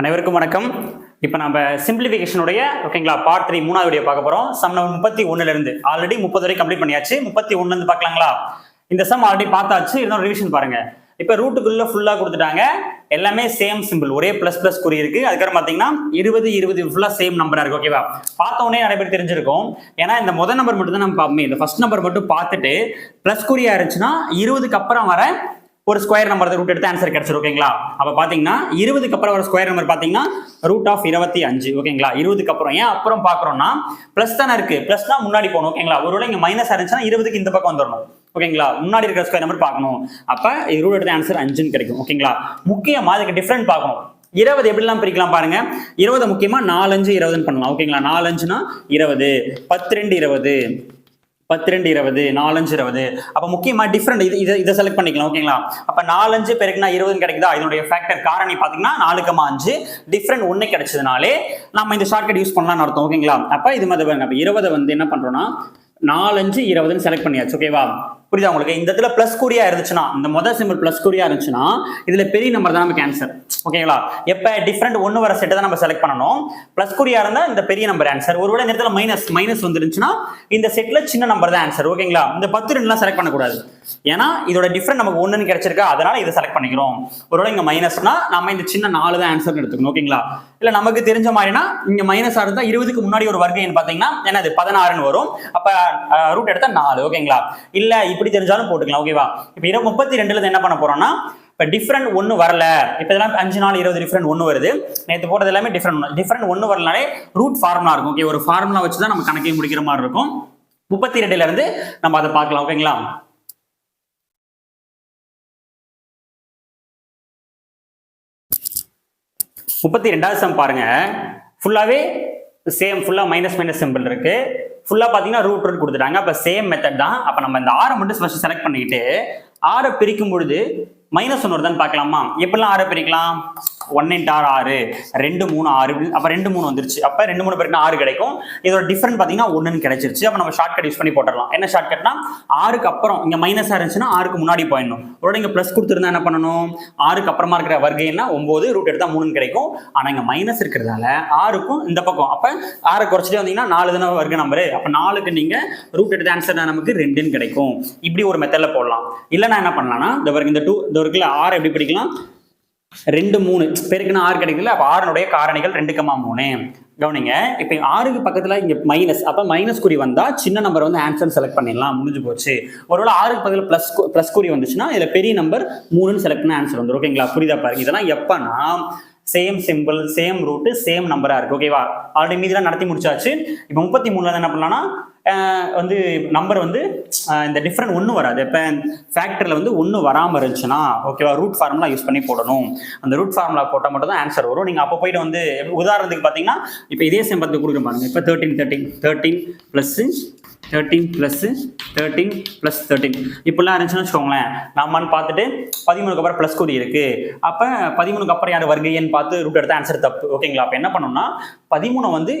அனைவருக்கும் வணக்கம். இப்போ நம்ம சிம்பிளிஃபிகேஷனுடைய ஓகேங்களா பார்ட் த்ரீ மூணாவது வீடியோ பார்க்க போகிறோம் சம் நம்ம முப்பத்தி ஒன்றுலேருந்து ஆல்ரெடி முப்பது வரை கம்ப்ளீட் பண்ணியாச்சு. முப்பத்தி ஒன்றுலேருந்து பார்க்கலாங்களா? இந்த சம் ஆல்ரெடி பார்த்தாச்சு. இருந்தாலும் ரிவிஷன் பாருங்க. இப்போ ரூட்டுக்குள்ளே ஃபுல்லாக கொடுத்துட்டாங்க. எல்லாமே சேம் சிம்பிள் ஒரே ப்ளஸ் ப்ளஸ் குறி இருக்கு. அதுக்கப்புறம் பார்த்தீங்கன்னா இருபது இருபது ஃபுல்லாக சேம் நம்பராக இருக்கு ஓகேவா பார்த்தோன்னே நிறைய பேர் தெரிஞ்சிருக்கும். ஏன்னா இந்த முதல் நம்பர் மட்டும் தான் நம்ம பார்ப்போமே. இந்த ஃபர்ஸ்ட் நம்பர் மட்டும் பார்த்துட்டு ப்ளஸ் குறியாக இருந்துச்சுன்னா இருபதுக்கு அப்புறம் வர ஒரு ஸ்கொயர் நம்பர் ரூட் எடுத்து ஆன்சர் கிடைச்சிரு ஓகேங்களா அப்போ பார்த்தீங்கன்னா இருபதுக்கு அப்புறம் ஒரு ஸ்கொயர் நம்பர் பார்த்தீங்கன்னா ரூட் ஆஃப் இருபத்தி அஞ்சு ஓகேங்களா இருபதுக்கு அப்புறம் ஏன் அப்புறம் பார்க்குறோம்னா ப்ளஸ் தானே இருக்கு. ப்ளஸ் தான் முன்னாடி போகணும் ஓகேங்களா ஒருவேளை இங்கே மைனஸ் இருந்துச்சுன்னா இருபதுக்கு இந்த பக்கம் வந்துடணும் ஓகேங்களா முன்னாடி இருக்கிற ஸ்கொயர் நம்பர் பார்க்கணும் அப்போ ரூட் எடுத்த ஆன்சர் அஞ்சுன்னு கிடைக்கும் ஓகேங்களா முக்கியமா அதுக்கு டிஃப்ரெண்ட் பார்க்கணும். இருபது எப்படிலாம் பிரிக்கலாம் பாருங்க. இருபது முக்கியமா நாலஞ்சு இருபதுன்னு பண்ணலாம் ஓகேங்களா நாலஞ்சுனா இருபது பத்து ரெண்டு இருபது பத்து ரெண்டு இருபது நாலஞ்சு இருபது. அப்போ முக்கியமாக டிஃப்ரெண்ட் இது இதை இதை செலக்ட் பண்ணிக்கலாம் ஓகேங்களா அப்போ நாலஞ்சு பெருக்குனா இருபதுன்னு கிடைக்குதா? இதனுடைய ஃபேக்டர் காரணி பார்த்தீங்கன்னா நாலுக்கமா அஞ்சு. டிஃப்ரெண்ட் ஒன்று கிடைச்சதுனாலே நம்ம இந்த ஷார்ட்கட் யூஸ் பண்ணலாம்னு அர்த்தம் ஓகேங்களா அப்போ இது மாதிரி அப்போ இருபதை வந்து என்ன பண்ணுறோன்னா நாலஞ்சு இருபதுன்னு செலக்ட் பண்ணியாச்சு ஓகேவா புரியுதா உங்களுக்கு? இந்த இடத்துல பிளஸ் கூடியா இருந்துச்சுன்னா இந்த முதல் சிம்பிள் பிளஸ் கூடியா இருந்துச்சுன்னா இதுல பெரிய நம்பர் தான் நமக்கு ஆன்சர் ஓகேங்களா எப்ப டிஃப்ரெண்ட் ஒன்னு வர செட்டை தான் நம்ம செலக்ட் பண்ணணும். பிளஸ் கூடியா இருந்தா இந்த பெரிய நம்பர் ஆன்சர் ஒருவேளை இந்த இடத்துல மைனஸ் மைனஸ் வந்துருந்துச்சுன்னா இந்த செட்ல சின்ன நம்பர் தான் ஆன்சர் ஓகேங்களா இந்த பத்து ரெண்டுலாம் செலக்ட் பண்ணக்கூடாது. ஏன்னா இதோட டிஃப்ரெண்ட் நமக்கு ஒண்ணுன்னு கிடைச்சிருக்கா அதனால இதை செலக்ட் பண்ணிக்கிறோம். ஒருவேளை இங்க மைனஸ்னா நம்ம இந்த சின்ன நாலு தான் ஆன்சர் எடுத்துக்கணும். ஓகேங்களா இல்ல நமக்கு தெரிஞ்ச மாதிரினா இங்க மைனஸ் இருந்தா இருபதுக்கு முன்னாடி ஒரு வர்க்கம் பாத்தீங்கன்னா என்னது? பதினாறுன்னு வரும். அப்ப ரூட் எடுத்தா நாலு. ஓகேங்களா இல்ல இப்படி தெரிஞ்சாலும் போட்டுக்கலாம் ஓகேவா இப்ப இரவு முப்பத்தி ரெண்டுல என்ன பண்ண போறோம்னா இப்போ டிஃப்ரெண்ட் ஒன்று வரல. இப்போ இதெல்லாம் அஞ்சு நாள் இருபது டிஃப்ரெண்ட் ஒன்று வருது. நேற்று போட்டது எல்லாமே டிஃப்ரெண்ட் டிஃப்ரெண்ட் ஒன்று வரலனாலே ரூட் ஃபார்முலா இருக்கும் ஓகே ஒரு ஃபார்முலா வச்சு தான் நம்ம கணக்கையும் முடிக்கிற மாதிரி இருக்கும். முப்பத்தி ரெண்டுலேருந்து நம்ம அதை பார்க்கலாம் ஓகேங்களா முப்பத்தி ரெண்டாவது சம் பாருங்க. ஃபுல்லாகவே சேம் ஃபுல்லாக மைனஸ் மைனஸ் சிம்பிள் இருக்குது ஃபுல்லாக பார்த்தீங்கன்னா ரூட் ரூட் கொடுத்துட்டாங்க. அப்போ சேம் மெத்தட் தான். அப்போ நம்ம இந்த ஆரை மட்டும் ஃபஸ்ட்டு செலக்ட் பண்ணிக்கிட்டு ஆரை பிரிக்கும் பொழுது மைனஸ் ஒன்று வருதான்னு பார்க்கலாமா? எப்படிலாம் ஆரை பிரிக்கலாம்? ஒன் இன்ட் ஆறு ஆறு. ரெண்டு மூணு ஆறு. அப்போ ரெண்டு மூணு வந்துருச்சு. அப்போ ரெண்டு மூணு பேருக்கு ஆறு கிடைக்கும். இதோட டிஃப்ரெண்ட் பார்த்தீங்கன்னா ஒன்றுன்னு கிடைச்சிருச்சு. அப்போ நம்ம ஷார்ட் கட் யூஸ் பண்ணி போட்டுடலாம். என்ன ஷார்ட் கட்னா ஆறுக்கு அப்புறம் இங்கே மைனஸாக இருந்துச்சுன்னா ஆறுக்கு முன்னாடி போயிடணும். அதோட இங்கே ப்ளஸ் கொடுத்துருந்தா என்ன பண்ணணும்? ஆறுக்கு அப்புறமா இருக்கிற வர்க்கைன்னா ஒம்பது ரூட் எடுத்தால் மூணுன்னு கிடைக்கும். ஆனால் இங்கே மைனஸ் இருக்கிறதால ஆறுக்கும் இந்த பக்கம். அப்போ ஆறை குறைச்சிட்டே வந்தீங்கன்னா நாலு தானே வர்க்க நம்பரு அப்போ நாலுக்கு நீங்கள் ரூட் எடுத்த ஆன்சர் தான் நமக்கு ரெண்டுன்னு கிடைக்கும். இப்படி ஒரு மெத்தடில் போடலாம். இல்லைன்னா என்ன பண்ணலாம்னா இந்த வரைக்கும் இந்த டூ இந்த இருக்குல்ல ஆறு எப்படி படிக்கலாம்? ரெண்டு மூணு. பெருக்குன்னா ஆறு கிடைக்கல அப்போ ஆறுனுடைய காரணிகள் ரெண்டு கமா மூணு. கவனிங்க. இப்போ ஆறுக்கு பக்கத்தில் இங்கே மைனஸ் அப்போ மைனஸ் குறி வந்தால் சின்ன நம்பர் வந்து ஆன்சர் செலக்ட் பண்ணிடலாம். முடிஞ்சு போச்சு. ஒருவேளை ஆறுக்கு பக்கத்தில் ப்ளஸ் ப்ளஸ் குறி வந்துச்சுன்னா இதில் பெரிய நம்பர் மூணுன்னு செலக்ட் பண்ண ஆன்சர் வந்துடும் ஓகேங்களா புரியுதா பாருங்க. இதெல்லாம் எப்போனா same simple same root same நம்பராக இருக்குது ஓகேவா ஆல்ரெடி மீதிலாம் நடத்தி முடிச்சாச்சு. இப்போ முப்பத்தி மூணில் என்ன பண்ணலாம்னா வந்து நம்பர் வந்து இந்த டிஃப்ரெண்ட் ஒன்றும் வராது. இப்போ ஃபேக்டரியில் வந்து ஒன்று வராமல் இருந்துச்சுன்னா ஓகேவா ரூட் ஃபார்முலா யூஸ் பண்ணி போடணும். அந்த ரூட் ஃபார்முலா போட்டால் மட்டும் தான் ஆன்சர் வரும். நீங்கள் அப்போ போயிட்டு வந்து உதாரணத்துக்கு பார்த்தீங்கன்னா இப்போ இதே செம்பத்து கொடுக்குற பாருங்க. இப்போ thirteen thirteen thirteen plus thirteen plus thirteen plus thirteen இப்படிலாம் இருந்துச்சுன்னு வச்சுக்கோங்களேன். நம்மன்னு பார்த்துட்டு பதிமூணுக்கு அப்புறம் ப்ளஸ் குறி இருக்குது அப்போ பதிமூணுக்கு அப்புறம் யார் வருகைன்னு பார்த்து ரூட் எடுத்து ஆன்சர் தப்பு. ஓகேங்களா அப்போ என்ன பண்ணோம்னா பதிமூணு வந்து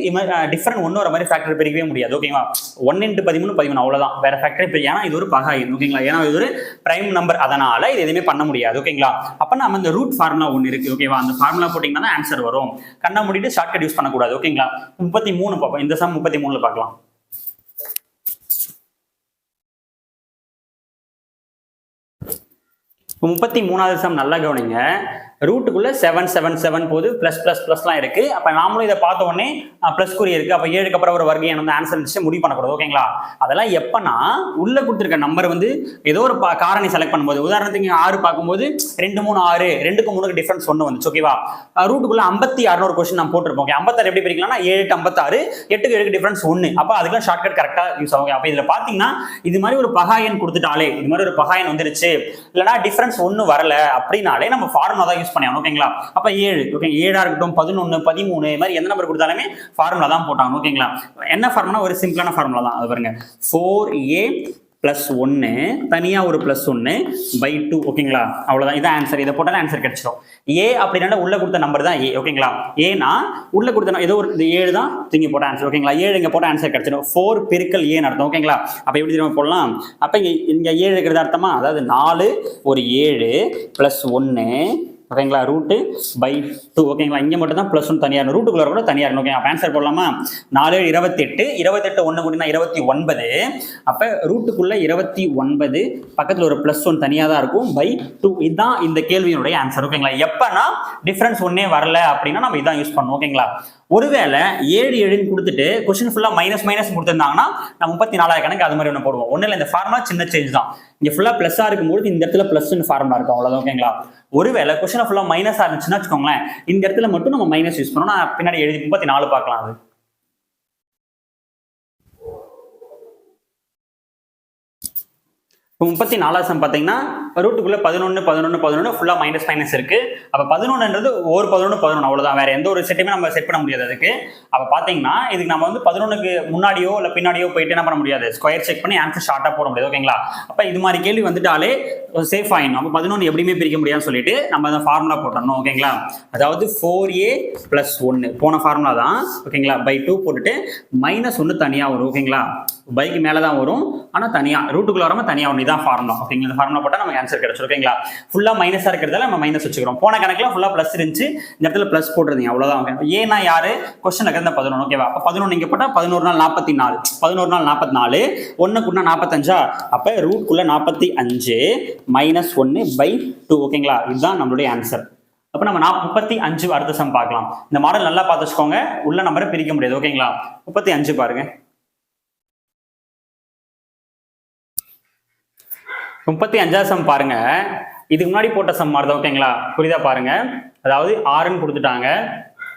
டிஃப்ரெண்ட் ஒன்று வர மாதிரி ஃபேக்டரி பிரிக்கவே முடியாது. ஓகேங்களா ஒன் இன்ட்டு பதிமூணு பதிமூணு அவ்வளோதான் வேற ஃபேக்டரி பிரி ஏன்னா இது ஒரு பகாயின் ஓகேங்களா ஏன்னா இது ஒரு பிரைம் நம்பர் அதனால இது எதுவுமே பண்ண முடியாது. ஓகேங்களா அப்போ நம்ம இந்த ரூட் ஃபார்முலா ஒன்று இருக்குது ஓகேவா அந்த ஃபார்முலா போட்டிங்கன்னா ஆன்சர் வரும். கண்ணை மூடிட்டு ஷார்ட்கட் யூஸ் பண்ணக்கூடாது. ஓகேங்களா முப்பத்தி மூணு பார்ப்போம். இந்த சம் முப்பத்தி மூணில் பார்க்கலாம். இப்போ முப்பத்தி மூணாவது சம் நல்லா கவனிங்க. ரூட்டுக்குள்ளே செவன் செவன் செவன் போது ப்ளஸ் ப்ளஸ் ப்ளஸ்லாம் இருக்குது அப்போ நாமளும் இதை பார்த்த உடனே ப்ளஸ் குறி இருக்குது அப்போ ஏழுக்கு அப்புறம் ஒரு வர்க்கம் வந்து ஆன்சர் இருந்துச்சு முடிவு பண்ணக்கூடாது ஓகேங்களா? அதெல்லாம் எப்போனா உள்ளே கொடுத்துருக்க நம்பர் வந்து ஏதோ ஒரு பா- காரணி செலக்ட் பண்ணும்போது உதாரணத்துக்கு ஆறு பார்க்கும்போது ரெண்டு மூணு ஆறு ரெண்டுக்கு மூணுக்கு டிஃப்ரென்ஸ் ஒன்று வந்துச்சு ஓகேவா ரூட்டுக்குள்ளே ஐம்பத்தி அறுநூறு கொஸ்டின் நான் போட்டிருப்போம் ஓகே ஐம்பத்தாறு எப்படி பிரிக்கலாம்னா ஏழு எட்டு ஐம்பத்தாறு எட்டுக்கு ஏழுக்கு டிஃப்ரென்ஸ் ஒன்று அப்போ அதுக்கெல்லாம் ஷார்ட்கட் கரெக்டாக யூஸ் ஆகும் அப்போ இதில் பார்த்தீங்கன்னா இது மாதிரி ஒரு பகாயன் கொடுத்துட்டாலே இது மாதிரி ஒரு பகாயன் வந்துருச்சு. இல்லைனா டிஃப்ரென்ஸ் ஒன்று வரல அப்படின்னாலே நம்ம ஃபார்முலா தான் யூஸ் பண்ணியாகணும் ஓகேங்களா அப்போ ஏழு. ஓகே ஏழா இருக்கட்டும் பதினொன்று பதிமூணு இது மாதிரி எந்த நம்பர் கொடுத்தாலுமே ஃபார்முலா தான் போட்டாங்க. ஓகேங்களா என்ன ஃபார்முலா ஒரு சிம்பிளான ஃபார்முலா தான். அது பாருங்க. ஃபோர் ஏ ப்ளஸ் ஒன்று தனியாக ஒரு ப்ளஸ் ஒன்று பை டூ ஓகேங்களா அவ்வளோதான் இதான் ஆன்சர் இதை போட்டாலும் ஆன்சர் கிடைச்சிடும் ஏ அப்படின்னா உள்ள கொடுத்த நம்பர் தான் ஏ ஓகேங்களா ஏனா உள்ள கொடுத்த ஏதோ ஒரு ஏழு தான் தூங்கி போட்ட ஆன்சர் ஓகேங்களா ஏழு இங்கே போட்ட ஆன்சர் கிடைச்சிடும் ஃபோர் பெருக்கல் ஏ அர்த்தம். ஓகேங்களா அப்போ எப்படி திரும்ப போடலாம்? அப்போ இங்கே இங்கே ஏழு இருக்கிறது அர்த்தமா? அதாவது நாலு ஒரு ஏழு ப்ளஸ் ஒன்று ஓகேங்களா? ரூட்டு பை டூ ஓகேங்களா? இங்கே மட்டும் தான் ப்ளஸ் ஒன் தனியாக இருக்கும் கூட தனியாக இருக்கும். ஓகே அப்போ ஆன்சர் போடலாமா? நாலு இருபத்தெட்டு. இருபத்தெட்டு ஒன்று கூட்டினா இருபத்தி ஒன்பது. அப்போ ரூட்டுக்குள்ளே இருபத்தி ஒன்பது பக்கத்தில் ஒரு ப்ளஸ் ஒன் தனியாக தான் இருக்கும். பை டூ இதுதான் இந்த கேள்வியினுடைய ஆன்சர் ஓகேங்களா? எப்போனா டிஃப்ரென்ஸ் ஒன்றே வரல அப்படின்னா நம்ம இதான் யூஸ் பண்ணுவோம் ஓகேங்களா? ஒருவேளை ஏழு ஏழுன்னு கொடுத்துட்டு கொஸ்டின் ஃபுல்லாக மைனஸ் மைனஸ் கொடுத்துருந்தாங்கன்னா நான் முப்பத்தி நாலாயிரம் கணக்கு அது மாதிரி ஒன்று போடுவோம். ஒன்றும் இல்லை இந்த ஃபார்முலா சின்ன சேஞ்ச் தான். இங்கே ஃபுல்லாக ப்ளஸ்ஸாக இருக்கும்போது இந்த இடத்துல ப்ளஸ்னு ஃபார்முலா இருக்கும். அவ்வளோதான் ஓகேங்களா ஒருவேளை கொஸ்டின் ஃபுல்லாக மைனஸாக இருந்துச்சுன்னா வச்சுக்கோங்களேன் இந்த இடத்துல மட்டும் நம்ம மைனஸ் யூஸ் பண்ணோம் நான் பின்னாடி எழுதி முப்பத்தி நாலு பார்க்கலாம் அது. இப்போ முப்பத்தி நாலாவது சம் பார்த்தீங்கன்னா ரூட்டுக்குள்ளே பதினொன்று பதினொன்று பதினொன்று ஃபுல்லாக மைனஸ் மைனஸ் இருக்குது அப்போ பதினொன்றுன்றது ஒரு பதினொன்று பதினொன்று அவ்வளோதான் வேறு எந்த ஒரு செட்டுமே நம்ம செட் பண்ண முடியாது அதுக்கு. அப்போ பார்த்தீங்கன்னா இதுக்கு நம்ம வந்து பதினொன்றுக்கு முன்னாடியோ இல்லை பின்னாடியோ போயிட்டு என்ன பண்ண முடியாது. ஸ்கொயர் செக் பண்ணி ஆன்சர் ஷார்ட்டாக போட முடியாது ஓகேங்களா அப்போ இது மாதிரி கேள்வி வந்துட்டாலே சேஃப் ஆகிடும் நம்ம பதினொன்று எப்படியுமே பிரிக்க முடியாதுன்னு சொல்லிட்டு நம்ம அந்த ஃபார்முலா போட்டணும் ஓகேங்களா அதாவது ஃபோர் ஏ ப்ளஸ் ஒன்று போன ஃபார்முலா தான் ஓகேங்களா பை டூ போட்டுட்டு மைனஸ் ஒன்று தனியாக வரும் ஓகேங்களா பைக்கு மேலே தான் வரும். ஆனால் தனியாக ரூட்டுக்குள்ளே வராமல் தனியாக ஒன்று தான் ஃபார்முலா ஓகேங்களா இந்த ஃபார்முலா போட்டால் நமக்கு ஆன்சர் கிடைச்சிரும் ஓகேங்களா ஃபுல்லாக மைனஸாக இருக்கிறதால நம்ம மைனஸ் வச்சுக்கிறோம். போன கணக்கில் ஃபுல்லாக ப்ளஸ் இருந்துச்சு. இந்த இடத்துல ப்ளஸ் போட்டுருந்தீங்க அவ்வளோதான் ஓகே ஏன்னா யாரு? கொஸ்டின் இருக்கிறத பதினொன்று ஓகேவா அப்போ பதினொன்று இங்கே போட்டால் பதினோரு நாள் நாற்பத்தி நாலு பதினோரு நாள் நாற்பத்தி நாலு ஒன்றுக்குன்னா நாற்பத்தஞ்சா அப்போ ரூட்குள்ளே நாற்பத்தி அஞ்சு மைனஸ் ஒன்று பை டூ ஓகேங்களா இதுதான் நம்மளுடைய ஆன்சர் அப்போ நம்ம நான் முப்பத்தி அஞ்சு அடுத்த சம் பார்க்கலாம். இந்த மாடல் நல்லா பார்த்து வச்சுக்கோங்க. உள்ள நம்பரை பிரிக்க முடியாது ஓகேங்களா முப்பத்தி அஞ்சு பாருங்க. முப்பத்தி அஞ்சாவது சம் பாருங்க. இதுக்கு முன்னாடி போட்ட சம் மாதிரி தான் ஓகேங்களா புரியுதா பாருங்க? அதாவது ஆறுன்னு கொடுத்துட்டாங்க.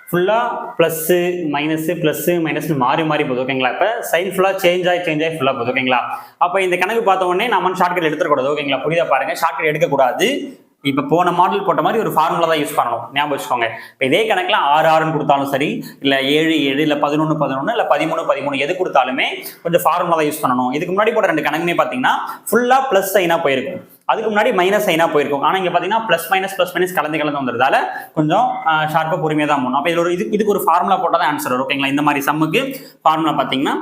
ஃபுல்லாக ப்ளஸ்ஸு மைனஸு ப்ளஸ்ஸு மைனஸ்னு மாறி மாறி போகுது ஓகேங்களா இப்போ சைன் ஃபுல்லாக சேஞ்ச் ஆகி சேஞ்ச் ஆகி ஃபுல்லாக போகுது ஓகேங்களா அப்போ இந்த கணக்கு பார்த்த உடனே நம்ம ஷார்ட்கட் எடுத்துக்கூடாது ஓகேங்களா புரியுதா பாருங்க? ஷார்ட்கட் எடுக்கக்கூடாது. இப்போ போன மாடல் போட்ட மாதிரி ஒரு ஃபார்முலா தான் யூஸ் பண்ணணும். ஞாபகம் வச்சுக்கோங்க. இப்போ இதே கணக்கில் ஆறு ஆறுன்னு கொடுத்தாலும் சரி இல்லை ஏழு ஏழு இல்லை பதினொன்று பதினொன்று இல்லை பதிமூணு பதிமூணு எது கொடுத்தாலுமே கொஞ்சம் ஃபார்முலா தான் யூஸ் பண்ணணும். இதுக்கு முன்னாடி போட்ட ரெண்டு கணக்குமே பார்த்தீங்கன்னா ஃபுல்லாக ப்ளஸ் சைனாக போயிருக்கும். அதுக்கு முன்னாடி மைனஸ் சைனாக போயிருக்கும். ஆனால் இங்கே பார்த்தீங்கன்னா ப்ளஸ் மைனஸ் ப்ளஸ் மைனஸ் கலந்து கலந்து வந்ததால கொஞ்சம் ஷார்ப்பாக பொறுமையாக தான் போகணும் அப்போ இதில் ஒரு இது இதுக்கு ஒரு ஃபார்முலா போட்டால் தான் ஆன்சர் வரும். ஓகேங்களா இந்த மாதிரி சம்முக்கு ஃபார்முலா பார்த்தீங்கன்னா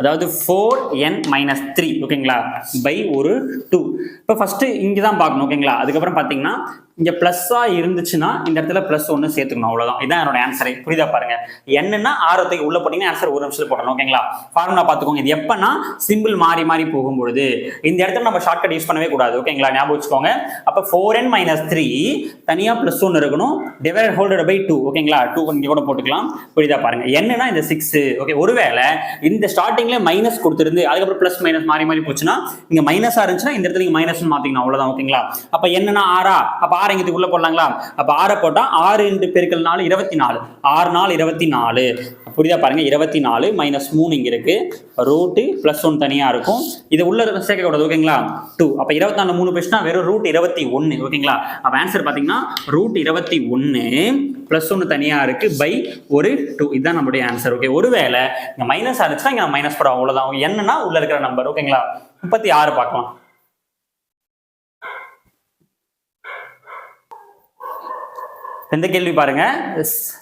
அதாவது ஃபோர் என் மைனஸ் த்ரீ ஓகேங்களா பை ஒரு டூ இப்போ ஃபஸ்ட்டு இங்கே தான் பார்க்கணும் ஓகேங்களா அதுக்கப்புறம் பார்த்தீங்கன்னா இங்கே ப்ளஸ்ஸாக இருந்துச்சுன்னா இந்த இடத்துல ப்ளஸ் ஒன்று சேர்த்துக்கணும் அவ்வளோதான் இதான் என்னோட ஆன்சரை புரியுதா பாருங்க? என்னன்னா ஆர்வத்துக்கு உள்ள போட்டிங்கன்னா ஆன்சர் ஒரு நிமிஷத்தில் போடணும் ஓகேங்களா ஃபார்முலா பார்த்துக்கோங்க. இது எப்பன்னா சிம்பிள் மாறி மாறி போகும்பொழுது இந்த இடத்துல நம்ம ஷார்ட்கட் யூஸ் பண்ணவே கூடாது ஓகேங்களா ஞாபகம் வச்சுக்கோங்க. அப்போ ஃபோர் என் மைனஸ் த்ரீ தனியாக ப்ளஸ் ஒன்று இருக்கணும் டிவைட் ஹோல்டட் பை டூ ஓகேங்களா டூ இங்கே கூட போட்டுக்கலாம். புரியுதா பாருங்க? என்னன்னா இந்த சிக்ஸ் ஓகே ஒருவேளை இந்த ஸ்டார்டிங்ல மைனஸ் கொடுத்துருந்து அதுக்கப்புறம் ப்ளஸ் மைனஸ் மாறி மாறி போச்சுன்னா இங்கே மைனஸாக இருந்துச்சுன்னா இந்த இடத்துல நீங்கள் மைனஸ் மாற்றிக்கணும் அவ்வளோதான் ஓகேங்களா அப்போ என்னன்னா ஆறா அப்போ ஆறு இங்க உள்ள போடலாங்களா? அப்போ ஆறை போட்டால் ஆறு இன்று பெருக்கல் நாலு இருபத்தி நாலு. ஆறு நாள் இருபத்தி நாலு. புரியுதா பாருங்க? இருபத்தி நாலு மைனஸ் மூணு இங்கே இருக்கு. ரூட்டு பிளஸ் ஒன் தனியாக இருக்கும். இது உள்ள சேர்க்கக்கூடாது ஓகேங்களா? டூ அப்போ இருபத்தி நாலு மூணு பேசுனா வெறும் ரூட் இருபத்தி ஒன்னு ஓகேங்களா? அப்போ ஆன்சர் பாத்தீங்கன்னா ரூட் இருபத்தி ஒன்னு பிளஸ் ஒன்று தனியாக இருக்கு பை ஒரு டூ இதுதான் நம்மளுடைய ஆன்சர் ஓகே ஒருவேளை இங்கே மைனஸ் ஆச்சுன்னா இங்கே மைனஸ் போடுறோம் அவ்வளோதான் என்னன்னா உள்ள இருக்கிற நம்பர் ஓகேங்களா? முப்பத்தி ஆறு பார்க்கலாம். இந்த கேள்வி பாருங்க.